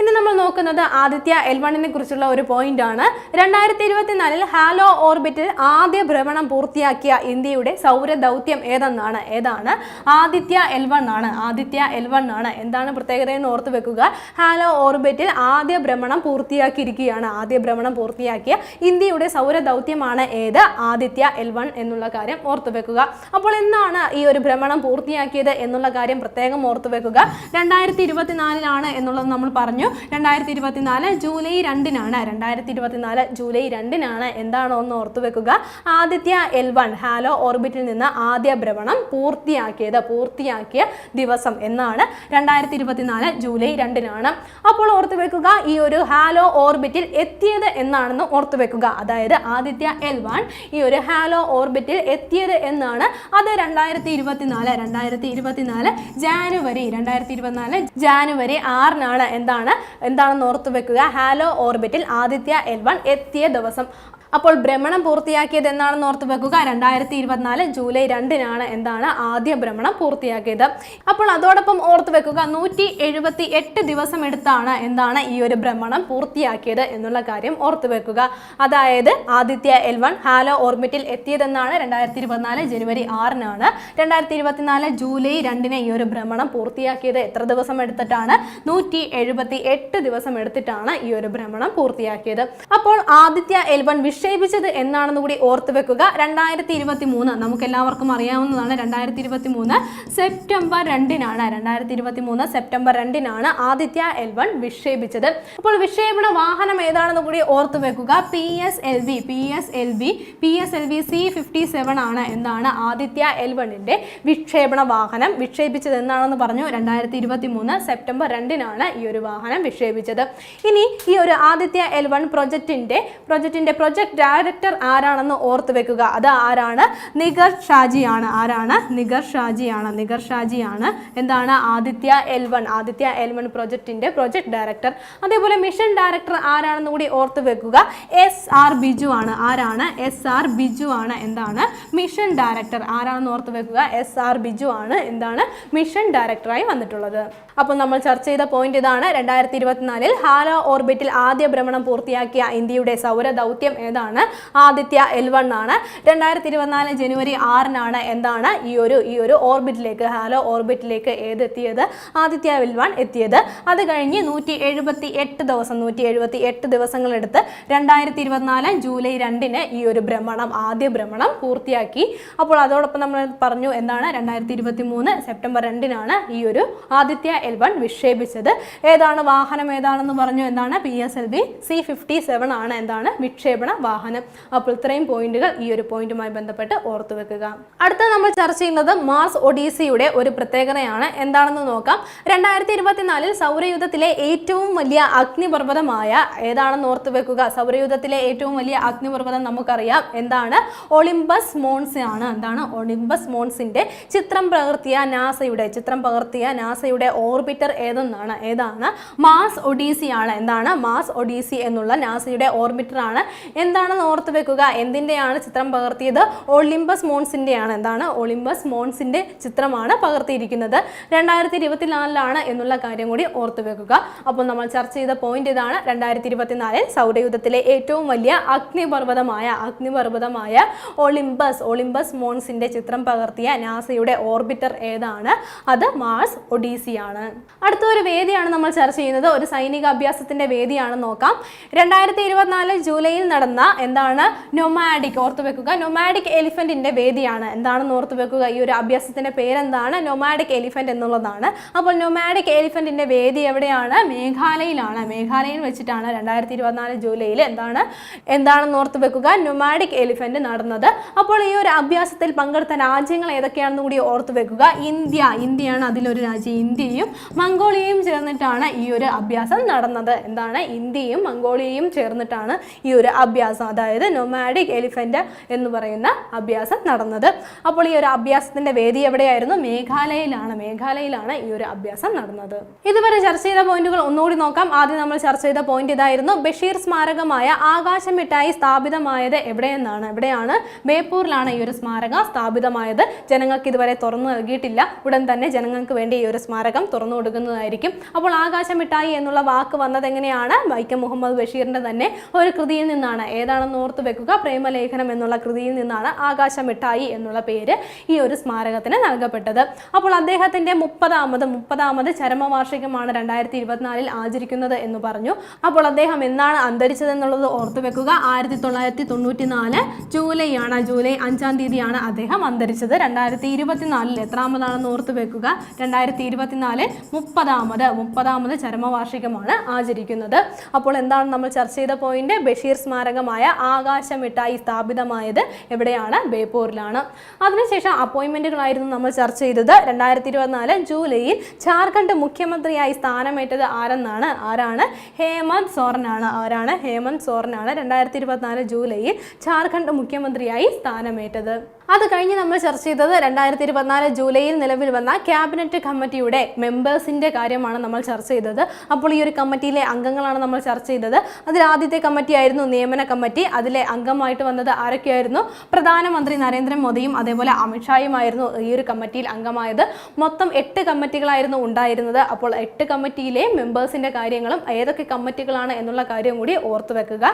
ഇനി നമ്മൾ നോക്കുന്നത് ആദിത്യ എൽ വണ്ണിനെ കുറിച്ചുള്ള ഒരു പോയിന്റ് ആണ്. രണ്ടായിരത്തി ഇരുപത്തിനാലിൽ ഹാലോ ഓർബിറ്റിൽ ആദ്യ ഭ്രമണം പൂർത്തിയാക്കിയ ഇന്ത്യയുടെ സൗര ദൗത്യം ഏതെന്നാണ്? ഏതാണ്? ആദിത്യ എൽ വൺ ആണ്. ആദിത്യ എൽ വൺ ആണ്. എന്താണ് പ്രത്യേകത എന്ന് ഓർത്ത് വെക്കുക. ഹാലോ ഓർബിറ്റിൽ ആദ്യ ഭ്രമണം പൂർത്തിയാക്കിയിരിക്കുകയാണ്. ആദ്യ ഭ്രമണം പൂർത്തിയാക്കിയ ഇന്ത്യയുടെ സൗര ദൗത്യമാണ് ഏത്? ആദിത്യ എൽ വൺ എന്നുള്ള കാര്യം ഓർത്ത് വെക്കുക. അപ്പോൾ എന്താണ് ഈ ഒരു ഭ്രമണം പൂർത്തിയാക്കിയത് എന്നുള്ള കാര്യം പ്രത്യേകം ഓർത്ത് വെക്കുക. രണ്ടായിരത്തി ഇരുപത്തിനാലിലാണ് എന്നുള്ളത് നമ്മൾ പറഞ്ഞു. രണ്ടായിരത്തി ഇരുപത്തിനാല് ജൂലൈ രണ്ടിനാണ്. രണ്ടായിരത്തി ഇരുപത്തിനാല് ജൂലൈ രണ്ടിനാണ് എന്താണോ ഒന്ന് ഓർത്തു വെക്കുക. ആദിത്യ എൽ വൺ ഹാലോ ഓർബിറ്റിൽ നിന്ന് ആദ്യ ഭ്രമണം പൂർത്തിയാക്കിയത് പൂർത്തിയാക്കിയ ദിവസം എന്നാണ് രണ്ടായിരത്തി ഇരുപത്തിനാല് ജൂലൈ രണ്ടിനാണ്. അപ്പോൾ ഓർത്തു വെക്കുക ഈ ഒരു ഹാലോ ഓർബിറ്റിൽ എത്തിയത് എന്നാണെന്ന് ഓർത്തു വെക്കുക. അതായത് ആദിത്യ എൽ വൺ ഈ ഒരു ഹാലോ ഓർബിറ്റിൽ എത്തിയത് എന്നാണ്. അത് രണ്ടായിരത്തി ഇരുപത്തിനാല് രണ്ടായിരത്തി ഇരുപത്തിനാല് ജാനുവരി രണ്ടായിരത്തി ഇരുപത്തിനാല് ജാനുവരി ആറിനാണ്. എന്താണ്? എന്താണെന്ന് ഓർത്തു വെക്കുക. ഹാലോ ഓർബിറ്റിൽ ആദിത്യ എൽ വൺ എത്തിയ ദിവസം. അപ്പോൾ ഭ്രമണം പൂർത്തിയാക്കിയത് എന്നാണെന്ന് ഓർത്ത് വെക്കുക. രണ്ടായിരത്തി ഇരുപത്തിനാല് ജൂലൈ രണ്ടിനാണ് എന്താണ് ആദ്യ ഭ്രമണം പൂർത്തിയാക്കിയത്. അപ്പോൾ അതോടൊപ്പം ഓർത്ത് വെക്കുക നൂറ്റി എഴുപത്തി എട്ട് ദിവസം എടുത്താണ് എന്താണ് ഈ ഒരു ഭ്രമണം പൂർത്തിയാക്കിയത് എന്നുള്ള കാര്യം ഓർത്ത് വെക്കുക. അതായത് ആദിത്യ എൽ വൺ ഹാലോ ഓർബിറ്റിൽ എത്തിയതെന്നാണ് രണ്ടായിരത്തി ഇരുപത്തിനാല് ജനുവരി ആറിനാണ്. രണ്ടായിരത്തി ഇരുപത്തിനാല് ജൂലൈ രണ്ടിന് ഈ ഒരു ഭ്രമണം പൂർത്തിയാക്കിയത് എത്ര ദിവസം എടുത്തിട്ടാണ്? നൂറ്റി എഴുപത്തി എട്ട് ദിവസം എടുത്തിട്ടാണ് ഈ ഒരു ഭ്രമണം പൂർത്തിയാക്കിയത്. അപ്പോൾ ആദിത്യ എൽ വൺ വിക്ഷേപിച്ചത് എന്നാണെന്ന് കൂടി ഓർത്ത് വെക്കുക. രണ്ടായിരത്തി ഇരുപത്തി മൂന്ന് നമുക്ക് എല്ലാവർക്കും അറിയാവുന്നതാണ്. രണ്ടായിരത്തി ഇരുപത്തി മൂന്ന് സെപ്റ്റംബർ രണ്ടിനാണ്. രണ്ടായിരത്തി ഇരുപത്തി മൂന്ന് സെപ്റ്റംബർ രണ്ടിനാണ് ആദിത്യ എൽ വൺ വിക്ഷേപിച്ചത്. അപ്പോൾ വിക്ഷേപണ വാഹനം ഏതാണെന്ന് കൂടി ഓർത്ത് വെക്കുക. P S L V P S L V P S L V C fifty seven ആണ് എന്താണ് ആദിത്യ എൽ വണ്ണിന്റെ വിക്ഷേപണ വാഹനം. വിക്ഷേപിച്ചത് എന്നാണെന്ന് പറഞ്ഞു. രണ്ടായിരത്തി ഇരുപത്തി മൂന്ന് സെപ്റ്റംബർ രണ്ടിനാണ് ഈ ഒരു വാഹനം വിക്ഷേപിച്ചത്. ഇനി ഈ ഒരു ആദിത്യ എൽ വൺ പ്രൊജക്ടിന്റെ പ്രൊജക്ടിന്റെ പ്രൊജക്ട് ഡയറക്ടർ ആരാണെന്ന് ഓർത്ത് വെക്കുക. അത് ആരാണ്? നിഗർ ഷാജിയാണ്. ആരാണ്? നിഗർ ഷാജിയാണ്. നിഗർ ഷാജിയാണ്. എന്താണ്? Aditya L one Aditya L one പ്രൊജക്ടിന്റെ project director അതേപോലെ മിഷൻ ഡയറക്ടർ ആരാണെന്ന് കൂടി ഓർത്ത് വെക്കുക. എസ് ആർ ബിജു ആണ്. ആരാണ്? എസ് ആർ ബിജു ആണ്. എന്താണ്? മിഷൻ ഡയറക്ടർ ആരാണെന്ന് ഓർത്ത് വെക്കുക? എസ് ആർ ബിജു ആണ്. എന്താണ്? മിഷൻ ഡയറക്ടറായി വന്നിട്ടുള്ളത്. അപ്പോൾ നമ്മൾ ചർച്ച ചെയ്ത പോയിന്റ് ഇതാണ്. രണ്ടായിരത്തി ഇരുപത്തിനാലിൽ ഹാലോ ഓർബിറ്റിൽ ആദ്യ ഭ്രമണം പൂർത്തിയാക്കിയ ഇന്ത്യയുടെ സൗര ദൗത്യം ഏതാണ്? ആദിത്യ എൽ വൺ ആണ്. രണ്ടായിരത്തി ഇരുപത്തിനാല് ജനുവരി ആറിനാണ് എന്താണ് ഈ ഒരു ഈ ഒരു ഓർബിറ്റിലേക്ക് ഹാലോ ഓർബിറ്റിലേക്ക് ഏതെത്തിയത്? ആദിത്യ എൽ വൺ എത്തിയത്. അത് കഴിഞ്ഞ് നൂറ്റി എഴുപത്തി എട്ട് ദിവസം നൂറ്റി എഴുപത്തി എട്ട് ദിവസങ്ങളെടുത്ത് രണ്ടായിരത്തി ഇരുപത്തിനാല് ജൂലൈ രണ്ടിന് ഈ ഒരു ഭ്രമണം ആദ്യ ഭ്രമണം പൂർത്തിയാക്കി. അപ്പോൾ അതോടൊപ്പം നമ്മൾ പറഞ്ഞു എന്താണ്? രണ്ടായിരത്തി ഇരുപത്തി മൂന്ന് സെപ്റ്റംബർ രണ്ടിനാണ് ഈ ഒരു ആദിത്യ എൽ വൺ വിക്ഷേപിച്ചത്. ഏതാണ് വാഹനം ഏതാണെന്ന് പറഞ്ഞു എന്താണ് P S L V C fifty seven ആണ് എന്താണ് വിക്ഷേപണ വാഹനം. അപ്പോൾ ഇത്രയും പോയിന്റുകൾ ഈ ഒരു പോയിന്റുമായി ബന്ധപ്പെട്ട് ഓർത്തു വെക്കുക. അടുത്ത നമ്മൾ ചർച്ച ചെയ്യുന്നത് മാർസ് ഒഡീസിയുടെ ഒരു പ്രത്യേകതയാണ്. എന്താണെന്ന് നോക്കാം. രണ്ടായിരത്തി ഇരുപത്തിനാലിൽ സൗരയുദ്ധത്തിലെ ഏറ്റവും വലിയ അഗ്നിപർവതമായ ഏതാണെന്ന് ഓർത്തു വെക്കുക. സൗരയുദ്ധത്തിലെ ഏറ്റവും വലിയ അഗ്നിപർവതം നമുക്കറിയാം. എന്താണ്? ഒളിമ്പസ് മോൺസ് ആണ്. എന്താണ്? ഒളിമ്പസ് മോൺസിന്റെ ചിത്രം പകർത്തിയ നാസയുടെ ചിത്രം പകർത്തിയ നാസയുടെ ഓർബിറ്റർ ഏതെന്നാണ്? ഏതാണ്? മാസ് ഒഡീസി ആണ്. എന്താണ്? മാസ് ഒഡീസി എന്നുള്ള നാസയുടെ ഓർബിറ്റർ ആണ്. എന്താണെന്ന് ഓർത്ത് വെക്കുക? എന്തിന്റെയാണ് ചിത്രം പകർത്തിയത്? ഒളിമ്പസ് മോൺസിന്റെ ആണ്. എന്താണ്? ഒളിമ്പസ് മോൺസിന്റെ ചിത്രമാണ് പകർത്തിയിരിക്കുന്നത്. രണ്ടായിരത്തി ഇരുപത്തിനാലിലാണ് എന്നുള്ള കാര്യം കൂടി ഓർത്ത് വെക്കുക. അപ്പോൾ നമ്മൾ ചർച്ച ചെയ്ത പോയിന്റ് ഇതാണ്. രണ്ടായിരത്തി ഇരുപത്തിനാലിൽ സൗരയുദ്ധത്തിലെ ഏറ്റവും വലിയ അഗ്നിപർവതമായ അഗ്നിപർവതമായ ഒളിമ്പസ് ഒളിമ്പസ് മോൺസിന്റെ ചിത്രം പകർത്തിയ നാസയുടെ ഓർബിറ്റർ ഏതാണ്? അത് മാർസ് ഒഡീസിയാണ് അടുത്ത ഒരു വേദിയാണ് നമ്മൾ ചർച്ച ചെയ്യുന്നത്. ഒരു സൈനിക അഭ്യാസത്തിന്റെ വേദിയാണ് നോക്കാം. രണ്ടായിരത്തി ഇരുപത്തിനാല് ജൂലൈയിൽ നടന്ന എന്താണ് നൊമാഡിക് ഓർത്തു വെക്കുക. നൊമാഡിക് എലിഫന്റിന്റെ വേദിയാണ്. എന്താണെന്ന് ഓർത്തു വെക്കുക? ഈ ഒരു അഭ്യാസത്തിന്റെ പേരെന്താണ്? നൊമാഡിക് എലിഫന്റ് എന്നുള്ളതാണ്. അപ്പോൾ നൊമാഡിക് എലിഫന്റിന്റെ വേദി എവിടെയാണ്? മേഘാലയയിലാണ്. മേഘാലയയിൽ വെച്ചിട്ടാണ് രണ്ടായിരത്തി ഇരുപത്തിനാല് ജൂലൈയിൽ എന്താണ്? എന്താണെന്ന് ഓർത്തു വെക്കുക? നൊമാഡിക് എലിഫന്റ് നടന്നത്. അപ്പോൾ ഈ ഒരു അഭ്യാസത്തിൽ പങ്കെടുത്ത രാജ്യങ്ങൾ ഏതൊക്കെയാണെന്ന് കൂടി ഓർത്തു വെക്കുക. ഇന്ത്യ. ഇന്ത്യയാണ് അതിലൊരു രാജ്യം. ഇന്ത്യയും മംഗോളിയയും ചേർന്നിട്ടാണ് ഈ ഒരു അഭ്യാസം നടന്നത്. എന്താണ്? ഇന്ത്യയും മംഗോളിയയും ചേർന്നിട്ടാണ് ഈ ഒരു അഭ്യാസം അതായത് നൊമാഡിക് എലിഫന്റ് എന്ന് പറയുന്ന അഭ്യാസം നടന്നത്. അപ്പോൾ ഈ ഒരു അഭ്യാസത്തിന്റെ വേദി എവിടെയായിരുന്നു? മേഘാലയയിലാണ് മേഘാലയയിലാണ് ഈ ഒരു അഭ്യാസം നടന്നത്. ഇതുവരെ ചർച്ച ചെയ്ത പോയിന്റുകൾ ഒന്നുകൂടി നോക്കാം. ആദ്യം നമ്മൾ ചർച്ച ചെയ്ത പോയിന്റ് ഇതായിരുന്നു ബഷീർ സ്മാരകമായ ആകാശം മിഠായി സ്ഥാപിതമായത് എവിടെയെന്നാണ്. എവിടെയാണ്? ബേപ്പൂരിലാണ് ഈ ഒരു സ്മാരകം സ്ഥാപിതമായത്. ജനങ്ങൾക്ക് ഇതുവരെ തുറന്നു നൽകിയിട്ടില്ല. ഉടൻ തന്നെ ജനങ്ങൾക്ക് വേണ്ടി ഈ ഒരു സ്മാരകം തുറന്നു കൊടുക്കുന്നതായിരിക്കും. അപ്പോൾ ആകാശ മിഠായി എന്നുള്ള വാക്ക് വന്നത് എങ്ങനെയാണ് വൈക്കം മുഹമ്മദ് ബഷീറിന്റെ തന്നെ ഒരു കൃതിയിൽ നിന്നാണ്. ഏതാണെന്ന് ഓർത്ത് വെക്കുക. പ്രേമലേഖനം എന്നുള്ള കൃതിയിൽ നിന്നാണ് ആകാശ മിഠായി എന്നുള്ള പേര് ഈ ഒരു സ്മാരകത്തിന് നൽകപ്പെട്ടത്. അപ്പോൾ അദ്ദേഹത്തിന്റെ മുപ്പതാമത് മുപ്പതാമത് ചരമവാർഷികമാണ് രണ്ടായിരത്തി ഇരുപത്തിനാലിൽ ആചരിക്കുന്നത് എന്ന് പറഞ്ഞു. അപ്പോൾ അദ്ദേഹം എന്നാണ് അന്തരിച്ചതെന്നുള്ളത് ഓർത്തു വെക്കുക. ആയിരത്തി തൊള്ളായിരത്തി തൊണ്ണൂറ്റി നാല് ജൂലൈ ആണ് ജൂലൈ അഞ്ചാം തീയതിയാണ് അദ്ദേഹം അന്തരിച്ചത്. രണ്ടായിരത്തി ഇരുപത്തിനാലിൽ എത്രാമതാണെന്ന് ഓർത്ത് വെക്കുക. രണ്ടായിരത്തി ഇരുപത്തിനാല് മുപ്പതാമത് മുപ്പതാമത് ചരമവാർഷികമാണ് ആചരിക്കുന്നത്. അപ്പോൾ എന്താണ് നമ്മൾ ചർച്ച ചെയ്ത പോയിന്റ് ബഷീർ സ്മാരകമായ ആകാശമിട്ടായി സ്ഥാപിതമായത് എവിടെയാണ്? ബേപ്പൂരിലാണ്. അതിനുശേഷം അപ്പോയിന്റ്മെന്റുകളായിരുന്നു നമ്മൾ ചർച്ച ചെയ്തത്. രണ്ടായിരത്തി ഇരുപത്തിനാല് ജൂലൈയിൽ ജാർഖണ്ഡ് മുഖ്യമന്ത്രിയായി സ്ഥാനമേറ്റത് ആരെന്നാണ്? ആരാണ്? ഹേമന്ത് സോറനാണ്. ആരാണ്? ഹേമന്ത് സോറനാണ് രണ്ടായിരത്തി ഇരുപത്തിനാല് ജൂലൈയിൽ ജാർഖണ്ഡ് മുഖ്യമന്ത്രിയായി സ്ഥാനമേറ്റത്. അത് കഴിഞ്ഞ് നമ്മൾ ചർച്ച ചെയ്തത് രണ്ടായിരത്തി ഇരുപത്തിനാല് ജൂലൈയിൽ നിലവിൽ വന്ന ക്യാബിനറ്റ് കമ്മിറ്റിയുടെ മെമ്പേഴ്സിന്റെ കാര്യമാണ് നമ്മൾ ചർച്ച ചെയ്തത്. അപ്പോൾ ഈ ഒരു കമ്മിറ്റിയിലെ അംഗങ്ങളാണ് നമ്മൾ ചർച്ച ചെയ്തത്. അതിൽ ആദ്യത്തെ കമ്മിറ്റി ആയിരുന്നു നിയമന കമ്മിറ്റി. അതിലെ അംഗമായിട്ട് വന്നത് ആരൊക്കെയായിരുന്നു? പ്രധാനമന്ത്രി നരേന്ദ്രമോദിയും അതേപോലെ അമിത്ഷായുമായിരുന്നു ഈ ഒരു കമ്മിറ്റിയിൽ അംഗമായത്. മൊത്തം എട്ട് കമ്മിറ്റികളായിരുന്നു ഉണ്ടായിരുന്നത്. അപ്പോൾ എട്ട് കമ്മിറ്റിയിലെ മെമ്പേഴ്സിന്റെ കാര്യങ്ങളും ഏതൊക്കെ കമ്മിറ്റികളാണ് എന്നുള്ള കാര്യം കൂടി ഓർത്തു വെക്കുക.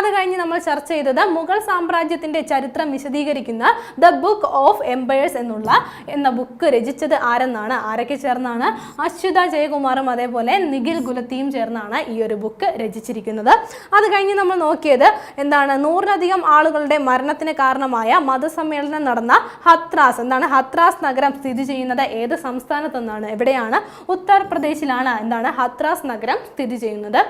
അത് കഴിഞ്ഞ് നമ്മൾ ചർച്ച ചെയ്തത് മുഗൾ സാമ്രാജ്യത്തിന്റെ ചരിത്രം വിശദീകരിക്കുന്ന ദ ബുക്ക് ഓഫ് എംപയേഴ്സ് എന്നുള്ള എന്ന ബുക്ക് രചിച്ചത് ആരെന്നാണ്? ആരൊക്കെ ചേർന്നാണ്? അശ്വിത ജയകുമാറും അതേപോലെ നിഖിൽ ഗുലത്തിയും ചേർന്നാണ് ഈ ഒരു ബുക്ക് രചിച്ചിരിക്കുന്നത്. അത് കഴിഞ്ഞ് നമ്മൾ നോക്കിയത് എന്താണ്? നൂറിലധികം ആളുകളുടെ മരണത്തിന് കാരണമായ മതസമ്മേളനം നടന്ന ഹത്രാസ്. എന്താണ്? ഹത്രാസ് നഗരം സ്ഥിതി ചെയ്യുന്നത് ഏത് സംസ്ഥാനത്തെന്നാണ്? എവിടെയാണ്? ഉത്തർപ്രദേശിലാണ് എന്താണ്? ഹത്രാസ് നഗരം സ്ഥിതി ചെയ്യുന്നത്.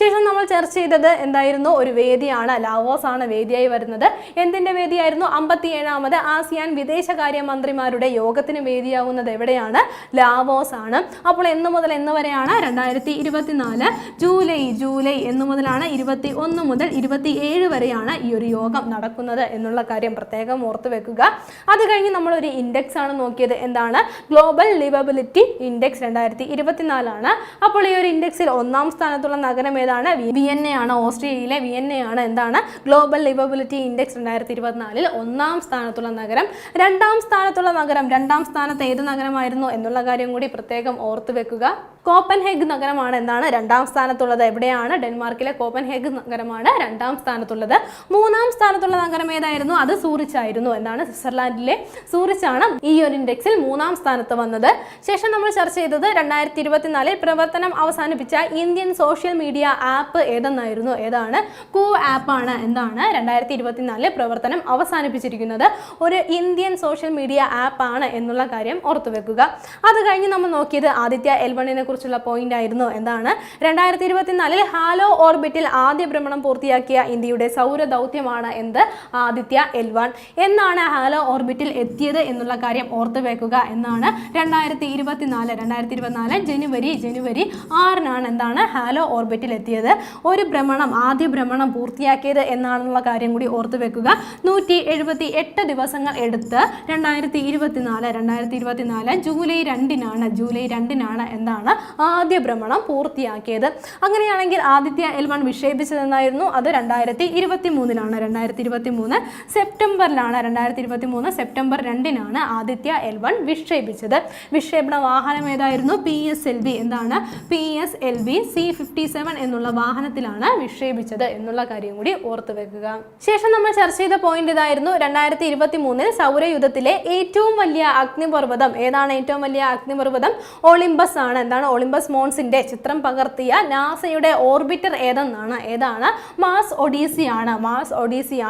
ശേഷം നമ്മൾ ചർച്ച ചെയ്തത് എന്തായിരുന്നു? ഒരു വേദിയാണ്. ലാവോസ് ആണ് വേദിയായി വരുന്നത്. എന്തിന്റെ വേദിയായിരുന്നു? അമ്പത്തി ഏഴാമത് ആസിയാൻ വിദേശകാര്യ മന്ത്രിമാരുടെ യോഗത്തിന് വേദിയാവുന്നത് എവിടെയാണ്? ലാവോസ് ആണ് അപ്പോൾ എന്ന് മുതൽ എന്ന് വരെയാണ്? രണ്ടായിരത്തി ഇരുപത്തിനാല് ജൂലൈ ജൂലൈ എന്ന് മുതലാണ് ഇരുപത്തി ഒന്ന് മുതൽ ഇരുപത്തി ഏഴ് വരെയാണ് ഈ ഒരു യോഗം നടക്കുന്നത് എന്നുള്ള കാര്യം പ്രത്യേകം ഓർത്തു വെക്കുക. അത് കഴിഞ്ഞ് ഒരു ഇൻഡെക്സ് ആണ് നോക്കിയത്. എന്താണ്? ഗ്ലോബൽ ലിവബിലിറ്റി ഇൻഡെക്സ് രണ്ടായിരത്തി ഇരുപത്തിനാലാണ്. അപ്പോൾ ഈ ഒരു ഇൻഡെക്സിൽ ഒന്നാം സ്ഥാനത്തുള്ള നഗരം ഏതാണ്? വിയന്ന ആണ് ഓസ്ട്രേലിയയിലെ വിയന്ന ആണ് എന്താണ്? ഗ്ലോബൽ ലിവബിലിറ്റി ഇൻഡെക്സ് രണ്ടായിരത്തി ഇരുപത്തിനാലിൽ ഒന്നാം സ്ഥാനത്തുള്ള നഗരം. രണ്ടാം സ്ഥാനത്തുള്ള നഗരം. രണ്ടാം സ്ഥാനത്ത് ഏത് നഗരമായിരുന്നു എന്നുള്ള കാര്യം കൂടി പ്രത്യേകം ഓർത്ത് വെക്കുക. കോപ്പൻഹേഗ് നഗരമാണ് എന്താണ് രണ്ടാം സ്ഥാനത്തുള്ളത്. എവിടെയാണ്? ഡെൻമാർക്കിലെ കോപ്പൻഹേഗ് നഗരമാണ് രണ്ടാം സ്ഥാനത്തുള്ളത്. മൂന്നാം സ്ഥാനത്തുള്ള നഗരം ഏതായിരുന്നു? അത് സൂറിച്ച് ആയിരുന്നു എന്താണ് സ്വിറ്റ്സർലാൻഡിലെ സൂറിച്ചാണ് ഈ ഒരു ഇൻഡെക്സിൽ മൂന്നാം സ്ഥാനത്ത് വന്നത്. ശേഷം നമ്മൾ ചർച്ച ചെയ്തത് രണ്ടായിരത്തി ഇരുപത്തിനാലിൽ പ്രവർത്തനം അവസാനിപ്പിച്ച ഇന്ത്യൻ സോഷ്യൽ മീഡിയ ആപ്പ് ഏതെന്നായിരുന്നു? ഏതാണ്? കൂ ആപ്പ് ആണ് എന്താണ് രണ്ടായിരത്തി ഇരുപത്തിനാലിൽ പ്രവർത്തനം അവസാനിപ്പിച്ചിരിക്കുന്നത്. ഒരു ഇന്ത്യൻ സോഷ്യൽ മീഡിയ ആപ്പ് ആണ് എന്നുള്ള കാര്യം ഓർത്തു വെക്കുക അത് കഴിഞ്ഞ് നമ്മൾ നോക്കിയത് ആദിത്യ എൽവണിനെ കുറിച്ചുള്ള പോയിന്റ് ആയിരുന്നു എന്താണ്? രണ്ടായിരത്തി ഇരുപത്തിനാലിൽ ഹാലോ ഓർബിറ്റിൽ ആദ്യ ഭ്രമണം പൂർത്തിയാക്കിയ ഇന്ത്യയുടെ സൗര ദൗത്യമാണ് എന്ത്? ആദിത്യ എൽ വൺ എന്നാണ് ഹാലോ ഓർബിറ്റിൽ എത്തിയത് എന്നുള്ള കാര്യം ഓർത്തു വെക്കുക എന്നാണ് രണ്ടായിരത്തി ഇരുപത്തിനാല് രണ്ടായിരത്തി ഇരുപത്തിനാല് ജനുവരി ജനുവരി ആറിനാണ് എന്താണ് ഹാലോ ഓർബിറ്റിൽ എത്തിയത്. ഒരു ഭ്രമണം ആദ്യ ഭ്രമണം പൂർത്തിയാക്കിയത് എന്നാണെന്നുള്ള കാര്യം കൂടി ഓർത്തു വെക്കുക. നൂറ്റി എഴുപത്തി എട്ട് ദിവസങ്ങൾ എടുത്ത് രണ്ടായിരത്തി ഇരുപത്തിനാല് രണ്ടായിരത്തി ഇരുപത്തിനാല് ജൂലൈ രണ്ടിനാണ് ജൂലൈ രണ്ടിനാണ് എന്താണ് ആദ്യ ഭ്രമണം പൂർത്തിയാക്കിയത്. അങ്ങനെയാണെങ്കിൽ ആദിത്യ എൽ വൺ വിക്ഷേപിച്ചതെന്നായിരുന്നു അത് രണ്ടായിരത്തി ഇരുപത്തി മൂന്നിലാണ് രണ്ടായിരത്തി ഇരുപത്തി മൂന്ന് സെപ്റ്റംബറിലാണ്. രണ്ടായിരത്തി ഇരുപത്തി മൂന്ന് സെപ്റ്റംബർ രണ്ടിനാണ് ആദിത്യ എൽ വൺ വിക്ഷേപിച്ചത്. വിക്ഷേപണ വാഹനം ഏതായിരുന്നു? പി എസ് എൽ ബി എന്താണ്? P S L B C fifty seven എന്നുള്ള വാഹനത്തിലാണ് വിക്ഷേപിച്ചത് എന്നുള്ള കാര്യം കൂടി ഓർത്തു വെക്കുക. ശേഷം നമ്മൾ ചർച്ച ചെയ്ത പോയിന്റ് ഇതായിരുന്നു രണ്ടായിരത്തി ഇരുപത്തി മൂന്നിൽ സൗരയുധത്തിലെ ഏറ്റവും വലിയ അഗ്നിപർവതം. ഏതാണ് ഏറ്റവും വലിയ അഗ്നിപർവതം? ഒളിമ്പസ് ആണ്. എന്താണ്? ഒളിമ്പസ് മോൺസിന്റെ ചിത്രം പകർത്തിയ നാസയുടെ ഓർബിറ്റർ ഏതെന്നാണ്? ഏതാണ്? മാസ് ഒഡീസി ആണ് മാസ്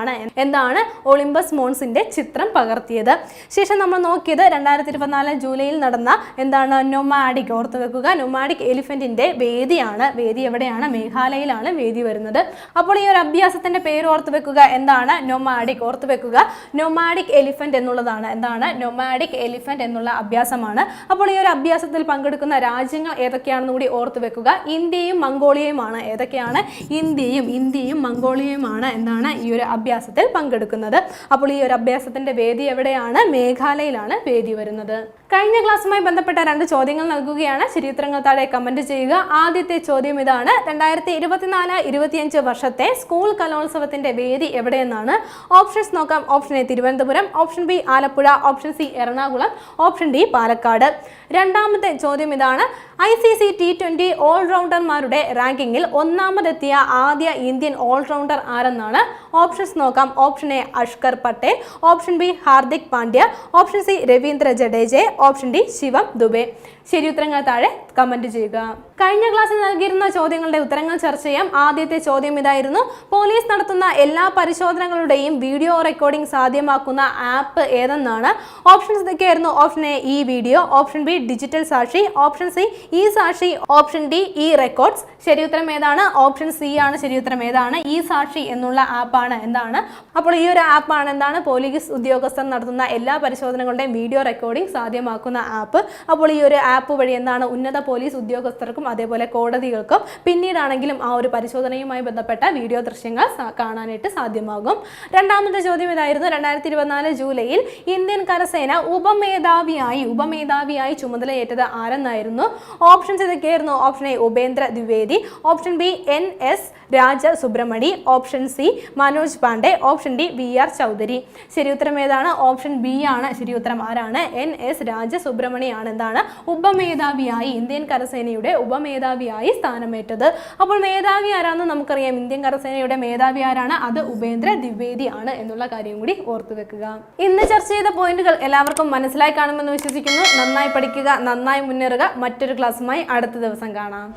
ആണ് എന്താണ് ഒളിമ്പസ് മോൺസിന്റെ ചിത്രം പകർത്തിയത്? ശേഷം നമ്മൾ നോക്കിയത് രണ്ടായിരത്തി ഇരുപത്തിനാല് ജൂലൈയിൽ നടന്ന എന്താണ് നൊമാഡിക്? ഓർത്ത് വെക്കുക. നൊമാഡിക് എലിഫന്റിന്റെ വേദിയാണ്. വേദി എവിടെയാണ്? മേഘാലയയിലാണ് വേദി വരുന്നത്. അപ്പോൾ ഈ ഒരു അഭ്യാസത്തിന്റെ പേര് ഓർത്ത് വെക്കുക. എന്താണ് നൊമാഡിക്? ഓർത്ത് വെക്കുക. നൊമാഡിക് എലിഫന്റ് എന്നുള്ളതാണ്. എന്താണ്? നൊമാഡിക് എലിഫന്റ് എന്നുള്ള അഭ്യാസമാണ്. അപ്പോൾ ഈ ഒരു അഭ്യാസത്തിൽ പങ്കെടുക്കുന്ന രാജ്യങ്ങൾ ഏതൊക്കെയാണെന്ന് കൂടി ഓർത്ത് വെക്കുക. ഇന്ത്യയും മംഗോളിയയുമാണ്. ഏതൊക്കെയാണ്? ഇന്ത്യയും ഇന്ത്യയും മംഗോളിയയുമാണ് എന്നാണ് ഈ ഒരു അഭ്യാസത്തിൽ പങ്കെടുക്കുന്നത്. അപ്പോൾ ഈ ഒരു അഭ്യാസത്തിന്റെ വേദി എവിടെയാണ്? മേഘാലയയിലാണ് വേദി വരുന്നത്. കഴിഞ്ഞ ക്ലാസ്സുമായി ബന്ധപ്പെട്ട രണ്ട് ചോദ്യങ്ങൾ നൽകുകയാണ്. ശരിയുത്തരങ്ങൾ താഴെ കമന്റ് ചെയ്യുക. ആദ്യത്തെ ചോദ്യം ഇതാണ്. രണ്ടായിരത്തി ഇരുപത്തിനാല് ഇരുപത്തിയഞ്ച് വർഷത്തെ സ്കൂൾ കലോത്സവത്തിന്റെ വേദി എവിടെയെന്നാണ്? ഓപ്ഷൻസ് നോക്കാം. Option A Thiruvananthapuram option B Alappuzha option C Ernakulam option D Palakkad. രണ്ടാമത്തെ ചോദ്യം ഇതാണ്. I C C T twenty ഓൾറൗണ്ടർമാരുടെ റാങ്കിങ്ങിൽ ഒന്നാമതെത്തിയ ആദ്യ ഇന്ത്യൻ ഓൾറൗണ്ടർ ആരെന്നാണ് ഓപ്ഷൻസ് നോക്കാം. Option A Ashkar Patel option B Hardik Pandya option C Ravindra Jadeja option D Shivam Dube. ശരി ഉത്തരങ്ങൾ താഴെ കമന്റ് ചെയ്യുക. കഴിഞ്ഞ ക്ലാസ്സിൽ നൽകിയിരുന്ന ചോദ്യങ്ങളുടെ ഉത്തരങ്ങൾ ചർച്ച ചെയ്യാം. ആദ്യത്തെ ചോദ്യം ഇതായിരുന്നു. പോലീസ് നടത്തുന്ന എല്ലാ പരിശോധനകളുടെയും വീഡിയോ റെക്കോർഡിംഗ് സാധ്യമാക്കുന്ന ആപ്പ് ഏതെന്നാണ്? ഓപ്ഷൻസ് ഇതൊക്കെയായിരുന്നു. Option A E video option B digital Sakshi option C E Sakshi option D E records. ശരിയുത്തരം ഏതാണ്? ഓപ്ഷൻ സി ആണ്. ശരിയുത്തരം ഏതാണ്? ഈ സാക്ഷി എന്നുള്ള ആപ്പാണ് എന്താണ്? അപ്പോൾ ഈ ഒരു ആപ്പാണ് എന്താണ്? പോലീസ് ഉദ്യോഗസ്ഥർ നടത്തുന്ന എല്ലാ പരിശോധനകളുടെയും വീഡിയോ റെക്കോർഡിംഗ് സാധ്യമാക്കുന്ന ആപ്പ്. അപ്പോൾ ഈ ഒരു ആപ്പ് വഴി എന്താണ്? ഉന്നത പോലീസ് ഉദ്യോഗസ്ഥർക്കും അതേപോലെ കോടതികൾക്കും പിന്നീടാണെങ്കിലും ആ ഒരു പരിശോധനയുമായി ബന്ധപ്പെട്ട വീഡിയോ ദൃശ്യങ്ങൾ കാണാനായിട്ട് സാധ്യമാകും. രണ്ടാമത്തെ ചോദ്യം ഇതായിരുന്നു. രണ്ടായിരത്തി ഇരുപത്തിനാല് ജൂലൈയിൽ ഇന്ത്യൻ കരസേന ഉപമേധാവിയായി ഉപമേധാവിയായി ചുമതലയേറ്റത് ആരെന്നായിരുന്നു? ഓപ്ഷൻസ് ഇതൊക്കെയായിരുന്നു. Option A Upendra Dwivedi option B N S Raja Subramani option C Manoj Pande option D V R Chaudhary. ശരി ഉത്തരം ഏതാണ്? ഓപ്ഷൻ ബി ആണ്. ശരി ഉത്തരം ആരാണ്? എൻ എസ് രാജ സുബ്രഹ്മണി ആണ് എന്താണ് ഉപമേധാവിയായി ഇന്ത്യൻ കരസേനയുടെ ഉപമേധാവിയായി സ്ഥാനമേറ്റത്. അപ്പോൾ മേധാവി ആരാന്ന് നമുക്കറിയാം. ഇന്ത്യൻ കരസേനയുടെ മേധാവി ആരാണ്? അത് ഉപേന്ദ്ര ദ്വിവേദി ആണ് എന്നുള്ള കാര്യം കൂടി ഓർത്തു വെക്കുക. ഇന്ന് ചർച്ച ചെയ്ത പോയിന്റുകൾ എല്ലാവർക്കും മനസ്സിലായി കാണുമെന്ന് വിശ്വസിക്കുന്നു. നന്നായി പഠിക്കുക നന്നായി മുന്നേറുക. മറ്റൊരു ക്ലാസ്സുമായി അടുത്ത ദിവസം കാണാം.